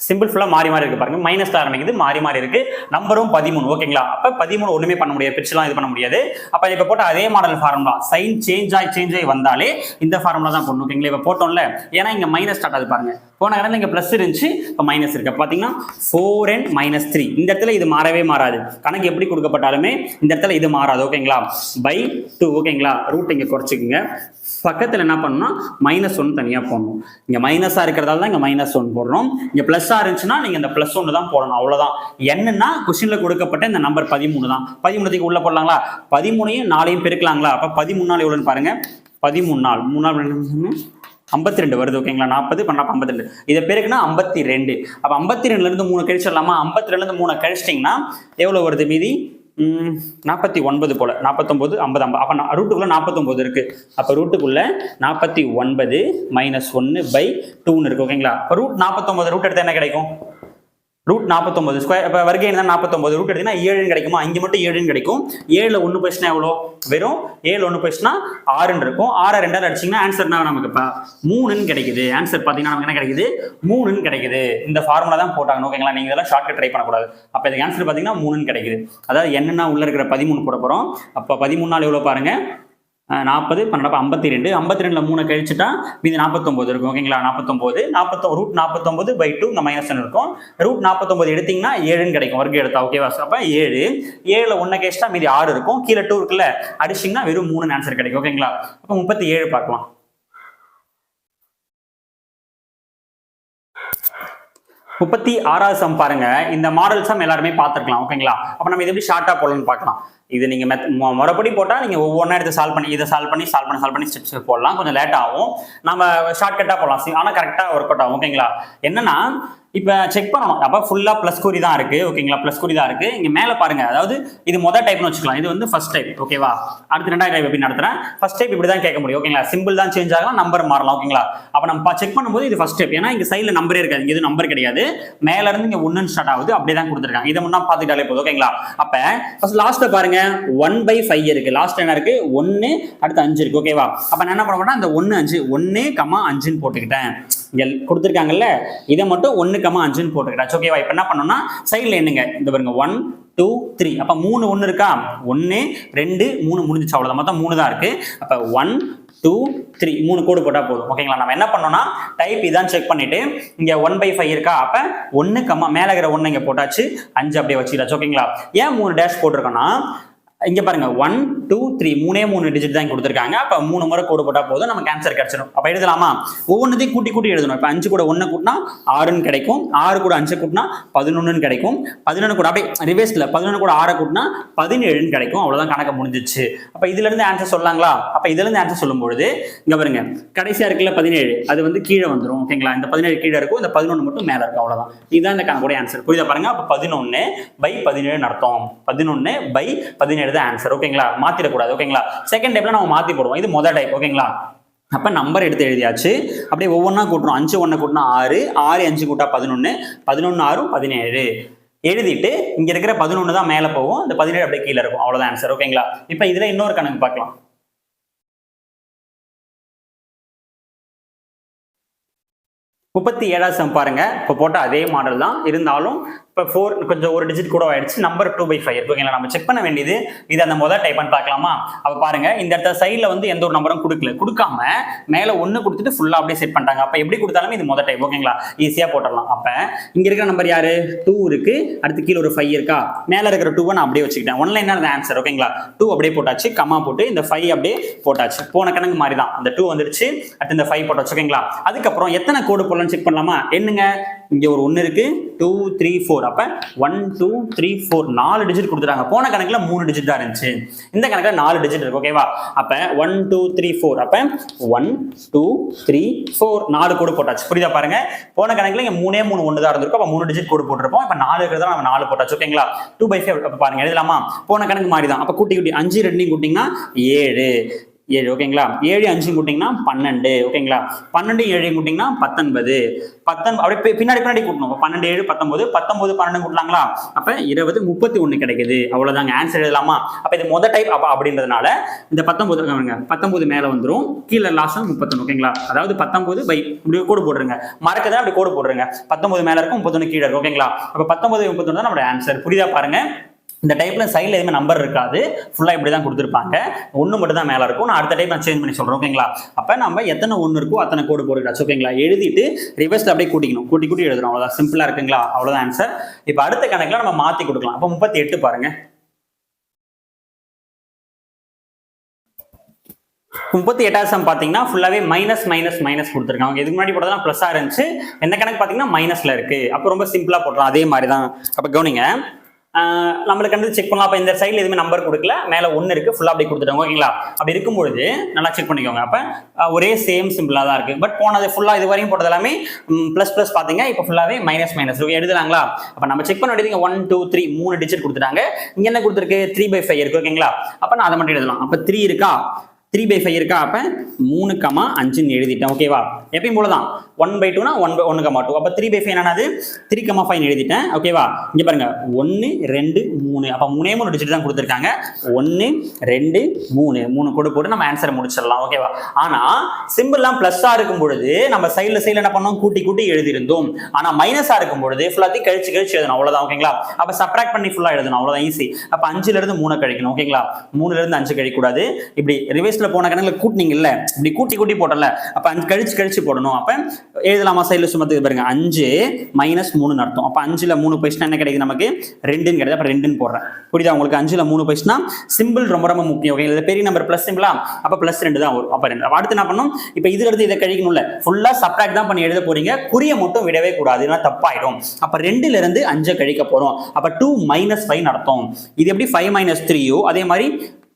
சிம்பிள் ஃபுல்லாக மாறி மாறி இருக்கு பாருங்க. மைனஸ்ல ஆரம்பிக்குது மாறி மாறி இருக்கு. நம்பரும் பதிமூணு ஓகேங்களா அப்ப பதிமூணு ஒண்ணுமே பண்ண முடியாது. பிரிச்சுலாம் இது பண்ண முடியாது. அப்ப இப்ப போட்ட அதே மாடல் ஃபார்முலா சைன் சேஞ்ச் ஆகி சேஞ்ச் ஆகி வந்தாலே இந்த ஃபார்முலா தான் போடணும் ஓகேங்களா இப்ப போட்டோம்ல. ஏன்னா இங்க மைனஸ் ஸ்டார்ட் ஆகுது பாருங்க. போன இடத்துல இங்கே ப்ளஸ் இருந்துச்சு இப்போ மைனஸ் இருக்கு. பார்த்தீங்கன்னா ஃபோர் அண்ட் மைனஸ் த்ரீ இந்த இடத்துல இது மாறவே மாறாது. கணக்கு எப்படி கொடுக்கப்பட்டாலுமே இந்த இடத்துல இது மாறாது. ஓகேங்களா பை டூ ஓகேங்களா ரூட் இங்கே குறைச்சிக்கோங்க. பக்கத்தில் என்ன பண்ணணும்னா மைனஸ் ஒன் தனியாக போடணும். இங்கே மைனஸாக இருக்கிறதால தான் இங்கே மைனஸ் ஒன் போடுறோம். இங்கே ப்ளஸ்ஸாக இருந்துச்சுன்னா நீங்கள் இந்த ப்ளஸ் ஒன்று தான் போடணும். அவ்வளோதான் என்னன்னா கொஸ்டினில் கொடுக்கப்பட்ட இந்த நம்பர் பதிமூணு தான். பதிமூணுக்கு உள்ளே போடலாங்களா? பதிமூணையும் நாளையும் பெருக்கலாங்களா? அப்போ பதிமூணு நாள் எவ்வளோன்னு பாருங்கள் பதிமூணு நாள். மூணு நாள் ஐம்பத்தி ரெண்டு வருது ஓகேங்களா நாற்பது பண்ணா ஐம்பத்தி ரெண்டு இதை பேருக்குன்னா ஐம்பத்தி ரெண்டு அப்போ ஐம்பத்தி ரெண்டுலேருந்து மூணு கழிச்சிடலாமா? ஐம்பத்தி ரெண்டுலேருந்து மூணு கழிச்சிட்டிங்கன்னா எவ்வளோ வருது மீதி? நாற்பத்தி ஒன்பது போல். நாற்பத்தொம்போது ஐம்பது ஐம்பது. அப்போ ரூட்டுக்குள்ளே நாற்பத்தொம்போது இருக்குது அப்போ ரூட்டுக்குள்ளே நாற்பத்தி ஒன்பது மைனஸ் ஒன்று பை டூன்னு இருக்குது ஓகேங்களா இப்போ ரூட் நாற்பத்தொம்பது ரூட் எடுத்தால் என்ன கிடைக்கும்? ரூட் நாற்பத்தொம்பது ஸ்கொயர் இப்போ வருகை தான் நாற்பத்தொம்பது ரூட் எடுத்தீங்கன்னா ஏழுன்னு கிடைக்குமா? இங்கே மட்டும் ஏழுன்னு கிடைக்கும். ஏழில் ஒன்று போயிடுச்சுன்னா எவ்வளோ? வெறும் ஏழு ஒன்று போயிடுச்சுன்னா ஆறுன்னு இருக்கும். ஆறு ரெண்டாவது அடிச்சிங்கன்னா ஆன்சர் என்ன நமக்கு இப்போ? மூணுன்னு கிடைக்குது. ஆன்சர் பார்த்தீங்கன்னா நமக்கு என்ன கிடைக்குது? மூணுன்னு கிடைக்குது. இந்த ஃபார்முலா தான் போட்டாங்க. ஓகேங்களா நீங்கள் இதெல்லாம் ஷார்ட்கட் ட்ரை பண்ணக்கூடாது. அப்போ இதுக்கு ஆன்சர் பார்த்தீங்கன்னா மூணுன்னு கிடைக்குது. அதாவது என்னென்னா உள்ளே இருக்கிற பதிமூணு போட போகிறோம் அப்போ பதிமூணு நாள் எவ்வளோ பாருங்கள் நாற்பது பன்னெண்டு ஐம்பத்தி ரெண்டு ஐம்பத்தி ரெண்டில் மூணு கழிச்சுட்டா மீதி நாற்பத்தொம்போது இருக்கும். ஓகேங்களா நாற்பத்தொம்போது. நாற்பத்தோ ரூட் நாற்பத்தொம்போது பை டூ இந்த மைனஸ் இருக்கும். ரூட் நாற்பத்தொம்போது எடுத்திங்கன்னா ஏழுன்னு கிடைக்கும். வர்க்க எடுத்தா ஓகேவா அப்போ ஏழு. ஏழில் ஒன்று கழிச்சுட்டா மீதி ஆறு இருக்கும். கீழே டூ இருக்குல்ல? அடிச்சிங்கன்னா வெறும் மூணு ஆன்சர் கிடைக்கும். ஓகேங்களா அப்போ முப்பத்தி ஏழு பார்க்கலாம். முப்பத்தி ஆறாவது சம் பாருங்க. இந்த மாடல் சம் எல்லாருமே பார்த்துருக்கலாம். ஓகேங்களா அப்போ நம்ம இது எப்படி ஷார்ட்டாக போடலாம்னு பார்க்கலாம். இது நீங்கள் மெத் மு- முறைப்படி போட்டால் நீங்கள் ஒவ்வொன்றா எடுத்து சால்வ் பண்ணி இதை சால்வ் பண்ணி சால்வ் பண்ணி சால்வ் பண்ணி ஸ்டெப்ஸ் போடலாம். கொஞ்சம் லேட் ஆகும். நம்ம ஷார்ட்கட்டாக போடலாம். ஆனால் கரெக்டாக ஒர்க் அவுட் ஆகும். ஓகேங்களா என்னன்னா இப்போ செக் பண்ணணும். அப்போ ஃபுல்லாக ப்ளஸ் குறி தான் இருக்குது ஓகேங்களா ப்ளஸ் குறி தான் இருக்குது இங்கே மேலே பாருங்கள் அதாவது இது மொதல் டைப்னு வச்சுக்கலாம். இது வந்து ஃபர்ஸ்ட் டைப் ஓகேவா அடுத்து ரெண்டாவது டைப் எப்படி நடத்துகிறேன் ஃபர்ஸ்ட் டைப் இப்படி தான் கேட்க முடியும். ஓகேங்களா சிம்பிள் தான் சேஞ்ச் ஆகலாம். நம்பர் மாறலாம். ஓகேங்களா அப்போ நம்ம செக் பண்ணும்போது இது ஃபர்ஸ்ட் டைப் ஏன்னா இங்கே சைடில் நம்பரே இருக்காது. இங்க இது நம்பர் கிடையாது. மேலேருந்து இங்கே ஒன்றுன்னு ஸ்டார்ட் ஆகுது. அப்படியே தான் கொடுத்துருக்காங்க. இதை முன்னா பார்த்துக்கிட்டாலே போதும். ஓகேங்களா அப்போ ஃபர்ஸ்ட் லாஸ்ட்டில் பாருங்கள் ஒன் பை ஃபைவ் இருக்குது லாஸ்ட் என்ன இருக்குது ஒன்று அடுத்து அஞ்சு இருக்குது ஓகேவா அப்போ நான் என்ன பண்ண போனால் அந்த ஒன்று அஞ்சு ஒன்று கமா அஞ்சுன்னு போட்டுக்கிட்டேன். இங்கே கொடுத்துருக்காங்கல்ல இதை மட்டும் ஒன்னு கமா அஞ்சுன்னு போட்டுக்கிட்டாச்சு ஓகேவா இப்போ என்ன பண்ணோம்னா சைடில் என்னங்க இந்த பாருங்க ஒன் டூ த்ரீ அப்போ மூணு ஒன்று இருக்கா? ஒன்று ரெண்டு மூணு முடிஞ்சிச்சு. அவ்வளோதான் மொத்தம் மூணு தான் இருக்குது அப்போ ஒன் டூ த்ரீ மூணு கோடு போட்டால் போதும். ஓகேங்களா நம்ம என்ன பண்ணோம்னா டைப் இதான் செக் பண்ணிவிட்டு இங்கே ஒன் பை ஃபைவ் இருக்கா? அப்போ ஒன்று கம்மா மேலே இருக்கிற ஒன்று இங்கே போட்டாச்சு. அஞ்சு அப்படியே வச்சுக்கிறாச்சு ஓகேங்களா ஏன் மூணு டேஷ் போட்டிருக்கோன்னா இங்கே பாருங்க ஒன் டூ த்ரீ மூணே மூணு டிஜிட் தான் கொடுத்துருக்காங்க. அப்போ மூணு முறை கோடு போட்டால் போதும் நமக்கு ஆன்சர் கிடச்சிடும் அப்போ எழுதலாமா? ஒவ்வொன்றையும் கூட்டி கூட்டி எழுதணும். இப்போ அஞ்சு கூட ஒன்று கூட்டினா ஆறுன்னு கிடைக்கும். ஆறு கூட அஞ்சு கூட்டினா பதினொன்றுன்னு கிடைக்கும். பதினொன்று கூட அப்படியே ரிவேஸ்ல பதினொன்று கூட ஆறை கூட்டினா பதினேழுன்னு கிடைக்கும். அவ்வளோதான் கணக்கு முடிஞ்சிச்சு. அப்போ இதுலேருந்து ஆன்சர் சொல்லலாங்களா அப்போ இதுல இருந்து ஆன்சர் சொல்லும்பொழுது இங்கே பாருங்க கடைசியாக இருக்குல்ல பதினேழு அது வந்து கீழே வந்துடும் ஓகேங்களா இந்த பதினேழு கீழே இருக்கும் இந்த பதினொன்று மட்டும் மேலே இருக்கும். அவ்வளோதான் இதுதான் இந்த கணக்குடைய ஆன்சர் புரியுதா பாருங்க? அப்போ பதினொன்று பை பதினேழு நடத்தும் பதினொன்று பை பதினேழு தான் ஆன்சர் ஓகேங்களா மாற்றி மாத்திடக்கூடாது ஓகேங்களா செகண்ட் டைப்ல நம்ம மாத்தி போடுவோம் இது முதல் டைப் ஓகேங்களா அப்ப நம்பர் எடுத்து எழுதியாச்சு. அப்படியே ஒவ்வொன்றா கூட்டுறோம். அஞ்சு ஒன்று கூட்டினா ஆறு. ஆறு அஞ்சு கூட்டா பதினொன்று பதினொன்று ஆறும் பதினேழு. எழுதிட்டு இங்க இருக்கிற பதினொன்று தான் மேலே போகும். இந்த பதினேழு அப்படியே கீழே இருக்கும். அவ்வளவுதான் ஆன்சர் ஓகேங்களா இப்போ இதுல இன்னொரு கணக்கு பார்க்கலாம். முப்பத்தி ஏழாவது சம் பாருங்க. இப்போ போட்ட அதே மாடல் தான். இருந்தாலும் இப்போ ஃபோர் கொஞ்சம் ஒரு டிஜிட் கூட ஆயிடுச்சு. நம்பர் டூ பை ஃபைவ் ஓகேங்களா நம்ம செக் பண்ண வேண்டியது. இது அந்த முதல் டைப் பண்ணி பார்க்கலாமா? அப்போ பாருங்க இந்த இடத்த சைடில் வந்து எந்த ஒரு நம்பரும் கொடுக்கல. கொடுக்காம மேலே ஒன்று கொடுத்துட்டு ஃபுல்லாக அப்படியே செட் பண்ணிட்டாங்க. அப்போ எப்படி கொடுத்தாலுமே இது முதல் டைப் ஓகேங்களா ஈஸியாக போட்டுடலாம். அப்போ இங்கே இருக்கிற நம்பர் யாரு? டூ இருக்கு. அடுத்து கீழே ஒரு ஃபைவ் இருக்கா? மேலே இருக்கிற டூவை நான் அப்படியே வச்சுக்கிட்டேன். ஒன்ல என்ன ஆன்சர் ஓகேங்களா டூ அப்படியே போட்டாச்சு. கம்மா போட்டு இந்த ஃபைவ் அப்படியே போட்டாச்சு. போன கணக்கு மாதிரி தான் அந்த டூ வந்துருச்சு அடுத்து இந்த ஃபைவ் போட்டாச்சு. ஓகேங்களா அதுக்கப்புறம் எத்தனை கோடு போடலாம்னு செக் பண்ணலாமா? என்னங்க? இங்கே ஒரு ஒன்று இருக்குது டூ த்ரீ ஃபோர் அப்போ ஒன் டூ த்ரீ ஃபோர் நாலு டிஜிட் கொடுத்துட்டாங்க. போன கணக்கில் மூணு டிஜிட் தான் இருந்துச்சு. இந்த கணக்கில் நாலு டிஜிட் இருக்கு ஓகேவா அப்போ ஒன் டூ த்ரீ ஃபோர் அப்போ ஒன் டூ த்ரீ ஃபோர் நாலு கோடு போட்டாச்சு. புரியுதா பாருங்க? போன கணக்கில் இங்கே மூணே மூணு ஒன்று தான் இருந்திருக்கும். அப்போ மூணு டிஜிட் கோடு போட்டிருப்போம். இப்போ நாலு இருக்கிறதா நம்ம நாலு போட்டாச்சு ஓகேங்களா டூ பை ஃபைவ் அப்போ பாருங்க எழுதலாமா? போன கணக்கு மாதிரி தான் அப்போ கூட்டி கூட்டி அஞ்சு ரெண்டையும் கூட்டிங்கன்னா ஏழு. ஏழு ஓகேங்களா ஏழு அஞ்சு கூட்டிங்கன்னா பன்னெண்டு ஓகேங்களா பன்னெண்டு ஏழு கூட்டிங்கன்னா பத்தொன்பது. பத்தொன்பது அப்படியே பின்னாடி பின்னாடி கூட்டணும். பன்னெண்டு ஏழு பத்தொன்பது பத்தொன்பது பன்னெண்டு கூட்டலாங்களா? அப்போ இருபது முப்பத்தி ஒன்று கிடைக்குது. அவ்வளோதாங்க ஆன்சர் எழுதலாமா? அப்போ இது மொதல் டைப் அப்போ அப்படின்றதுனால இந்த பத்தொன்பது பாருங்க. பத்தொன்பது மேலே வந்துடும் கீழே லாஸ்ட் முப்பத்தொன்று ஓகேங்களா அதாவது பத்தொன்பது பை இப்படி கோடு போடுறங்க. மறக்கதான் அப்படி கோடு போடுறங்க. பத்தொன்பது மேலே இருக்கும் முப்பத்தொன்று கீழே இருக்கும் ஓகேங்களா அப்போ பத்தொன்பது முப்பத்தொன்று தான் நம்மளோட ஆன்சர் புரியுதா பாருங்க. இந்த டைப்ல சைடில் எதுவுமே நம்பர் இருக்காது. ஃபுல்லாக இப்படி தான் கொடுத்துருப்பாங்க. ஒன்று மட்டும் தான் மேலே இருக்கும். நான் அடுத்த டைப் நான் சேஞ்ச் பண்ணி சொல்கிறேன் ஓகேங்களா அப்போ நம்ம எத்தனை ஒன்று இருக்கோ அத்தனை கோடு போட்டுக்கிட்டாச்சு ஓகேங்களா எழுதிட்டு ரிவர்ஸ்ல அப்படியே கூட்டிக்கணும். கூட்டி கூட்டி எழுதணும். அவ்வளோதான் சிம்பிளாக இருக்குங்களா? அவ்வளோதான் ஆன்சர் இப்போ அடுத்த கணக்கில் நம்ம மாற்றி கொடுக்கலாம். அப்போ முப்பத்தி எட்டு பாருங்க. முப்பத்தி எட்டாவது சம் பார்த்தீங்கன்னா ஃபுல்லாகவே மைனஸ் மைனஸ் மைனஸ் கொடுத்துருக்காங்க. இதுக்கு முன்னாடி போட்டதெல்லாம் ப்ளஸ்ஸாக இருந்துச்சு. எந்த கணக்கு பார்த்தீங்கன்னா மைனஸில் இருக்குது அப்போ ரொம்ப சிம்பிளாக போடுறோம் அதே மாதிரி தான் அப்போ கவனிங்க. நம்மளுக்கு வந்து செக் பண்ணலாம். அப்போ இந்த சைடில் எதுவுமே நம்பர் கொடுக்கல. மேலே ஒன்று இருக்கு. ஃபுல்லாக அப்படி கொடுத்துட்டாங்க ஓகேங்களா? அப்படி இருக்கும்பொழுது நல்லா செக் பண்ணிக்கோங்க. அப்போ ஒரே சேம் சிம்பிளாக தான் இருக்கு. பட் போனது ஃபுல்லாக இது வரையும் போட்டது எல்லாமே ப்ளஸ் ப்ளஸ் பார்த்தீங்க இப்போ ஃபுல்லாகவே மைனஸ் மைனஸ் எழுதுறாங்களா அப்போ நம்ம செக் பண்ண வேண்டியது ஒன் டூ த்ரீ மூணு டிஜிட் கொடுத்துட்டாங்க. இங்கே என்ன கொடுத்துருக்கு? த்ரீ பை ஃபைவ் இருக்கு. ஓகேங்களா? அப்போ நான் அதை மட்டும் எழுதலாம். அப்போ த்ரீ இருக்கா? த்ரீ பை ஃபைவ் இருக்கா? அப்போ மூணு கமா அஞ்சுன்னு எழுதிட்டேன். ஓகேவா எப்பயும் போல தான் ஒன் பை டூனா ஒன் பை ஒன்று கமா டூ அப்போ த்ரீ பை ஃபைவ் என்னது த்ரீ கமா ஃபைவ் எழுதிட்டேன். ஓகேவா இங்கே பாருங்க. ஒன்று ரெண்டு மூணு. அப்போ மூணே மூணு டிஜிட் தான் கொடுத்துருக்காங்க. ஒன்று ரெண்டு மூணு. மூணு கூட போட்டு நம்ம ஆன்சரை முடிச்சிடலாம். ஓகேவா ஆனால் சிம்பிள்லாம் ப்ளஸ்ஸாக இருக்கும் பொழுது நம்ம சைடில் சைடில் என்ன பண்ணோம்? கூட்டி கூட்டி எழுதியிருந்தோம். ஆனால் மைனஸாக இருக்கும் பொழுது ஃபுல்லாத்தையும் கழிச்சு கழிச்சு எழுதணும். அவ்வளோதான் ஓகேங்களா அப்போ சப்ராக்ட் பண்ணி ஃபுல்லாக எழுதணும். அவ்வளோதான் ஈஸி அப்போ அஞ்சுலேருந்து மூணை மூணு கழிக்கணும். ஓகேங்களா மூணுலேருந்து அஞ்சு கழிக்கூடாது இப்படி ரிவர்ஸ்ல போன கணக்கில் கூட்டினீங்கல்ல. இப்படி கூட்டி கூட்டி போட்டல அப்போ அஞ்சு கழிச்சு கழிச்சு போடணும். அப்போ எழுதலாமா சைடில் சுமத்துக்கு பாருங்க. அஞ்சு மைனஸ் மூணுன்னு அர்த்தம். அப்ப அஞ்சுல மூணு பைசா என்ன கிடைக்குது நமக்கு? ரெண்டுன்னு கிடையாது அப்ப ரெண்டுன்னு போடுறேன். புரியுதா உங்களுக்கு? அஞ்சுல மூணு போயிடுச்சுன்னா சிம்பிள் ரொம்ப ரொம்ப முக்கியம். ஓகே இது பெரிய நம்பர் பிளஸ் சிம்பிளா அப்ப பிளஸ் ரெண்டு தான் வரும். அப்ப ரெண்டு. அடுத்து என்ன பண்ணும் இப்ப இதுல இருந்து இதை கழிக்கணும்ல. ஃபுல்லா சப்ராக்ட் தான் பண்ணி எழுத போறீங்க. குறிய மட்டும் விடவே கூடாது. ஏன்னா தப்பாயிடும். அப்ப ரெண்டுல இருந்து அஞ்சை கழிக்க போறோம். அப்ப டூ மைனஸ் ஃபைவ் நடத்தும் இது எப்படி? ஃபைவ் மைனஸ் த்ரீயோ அதே மாதிரி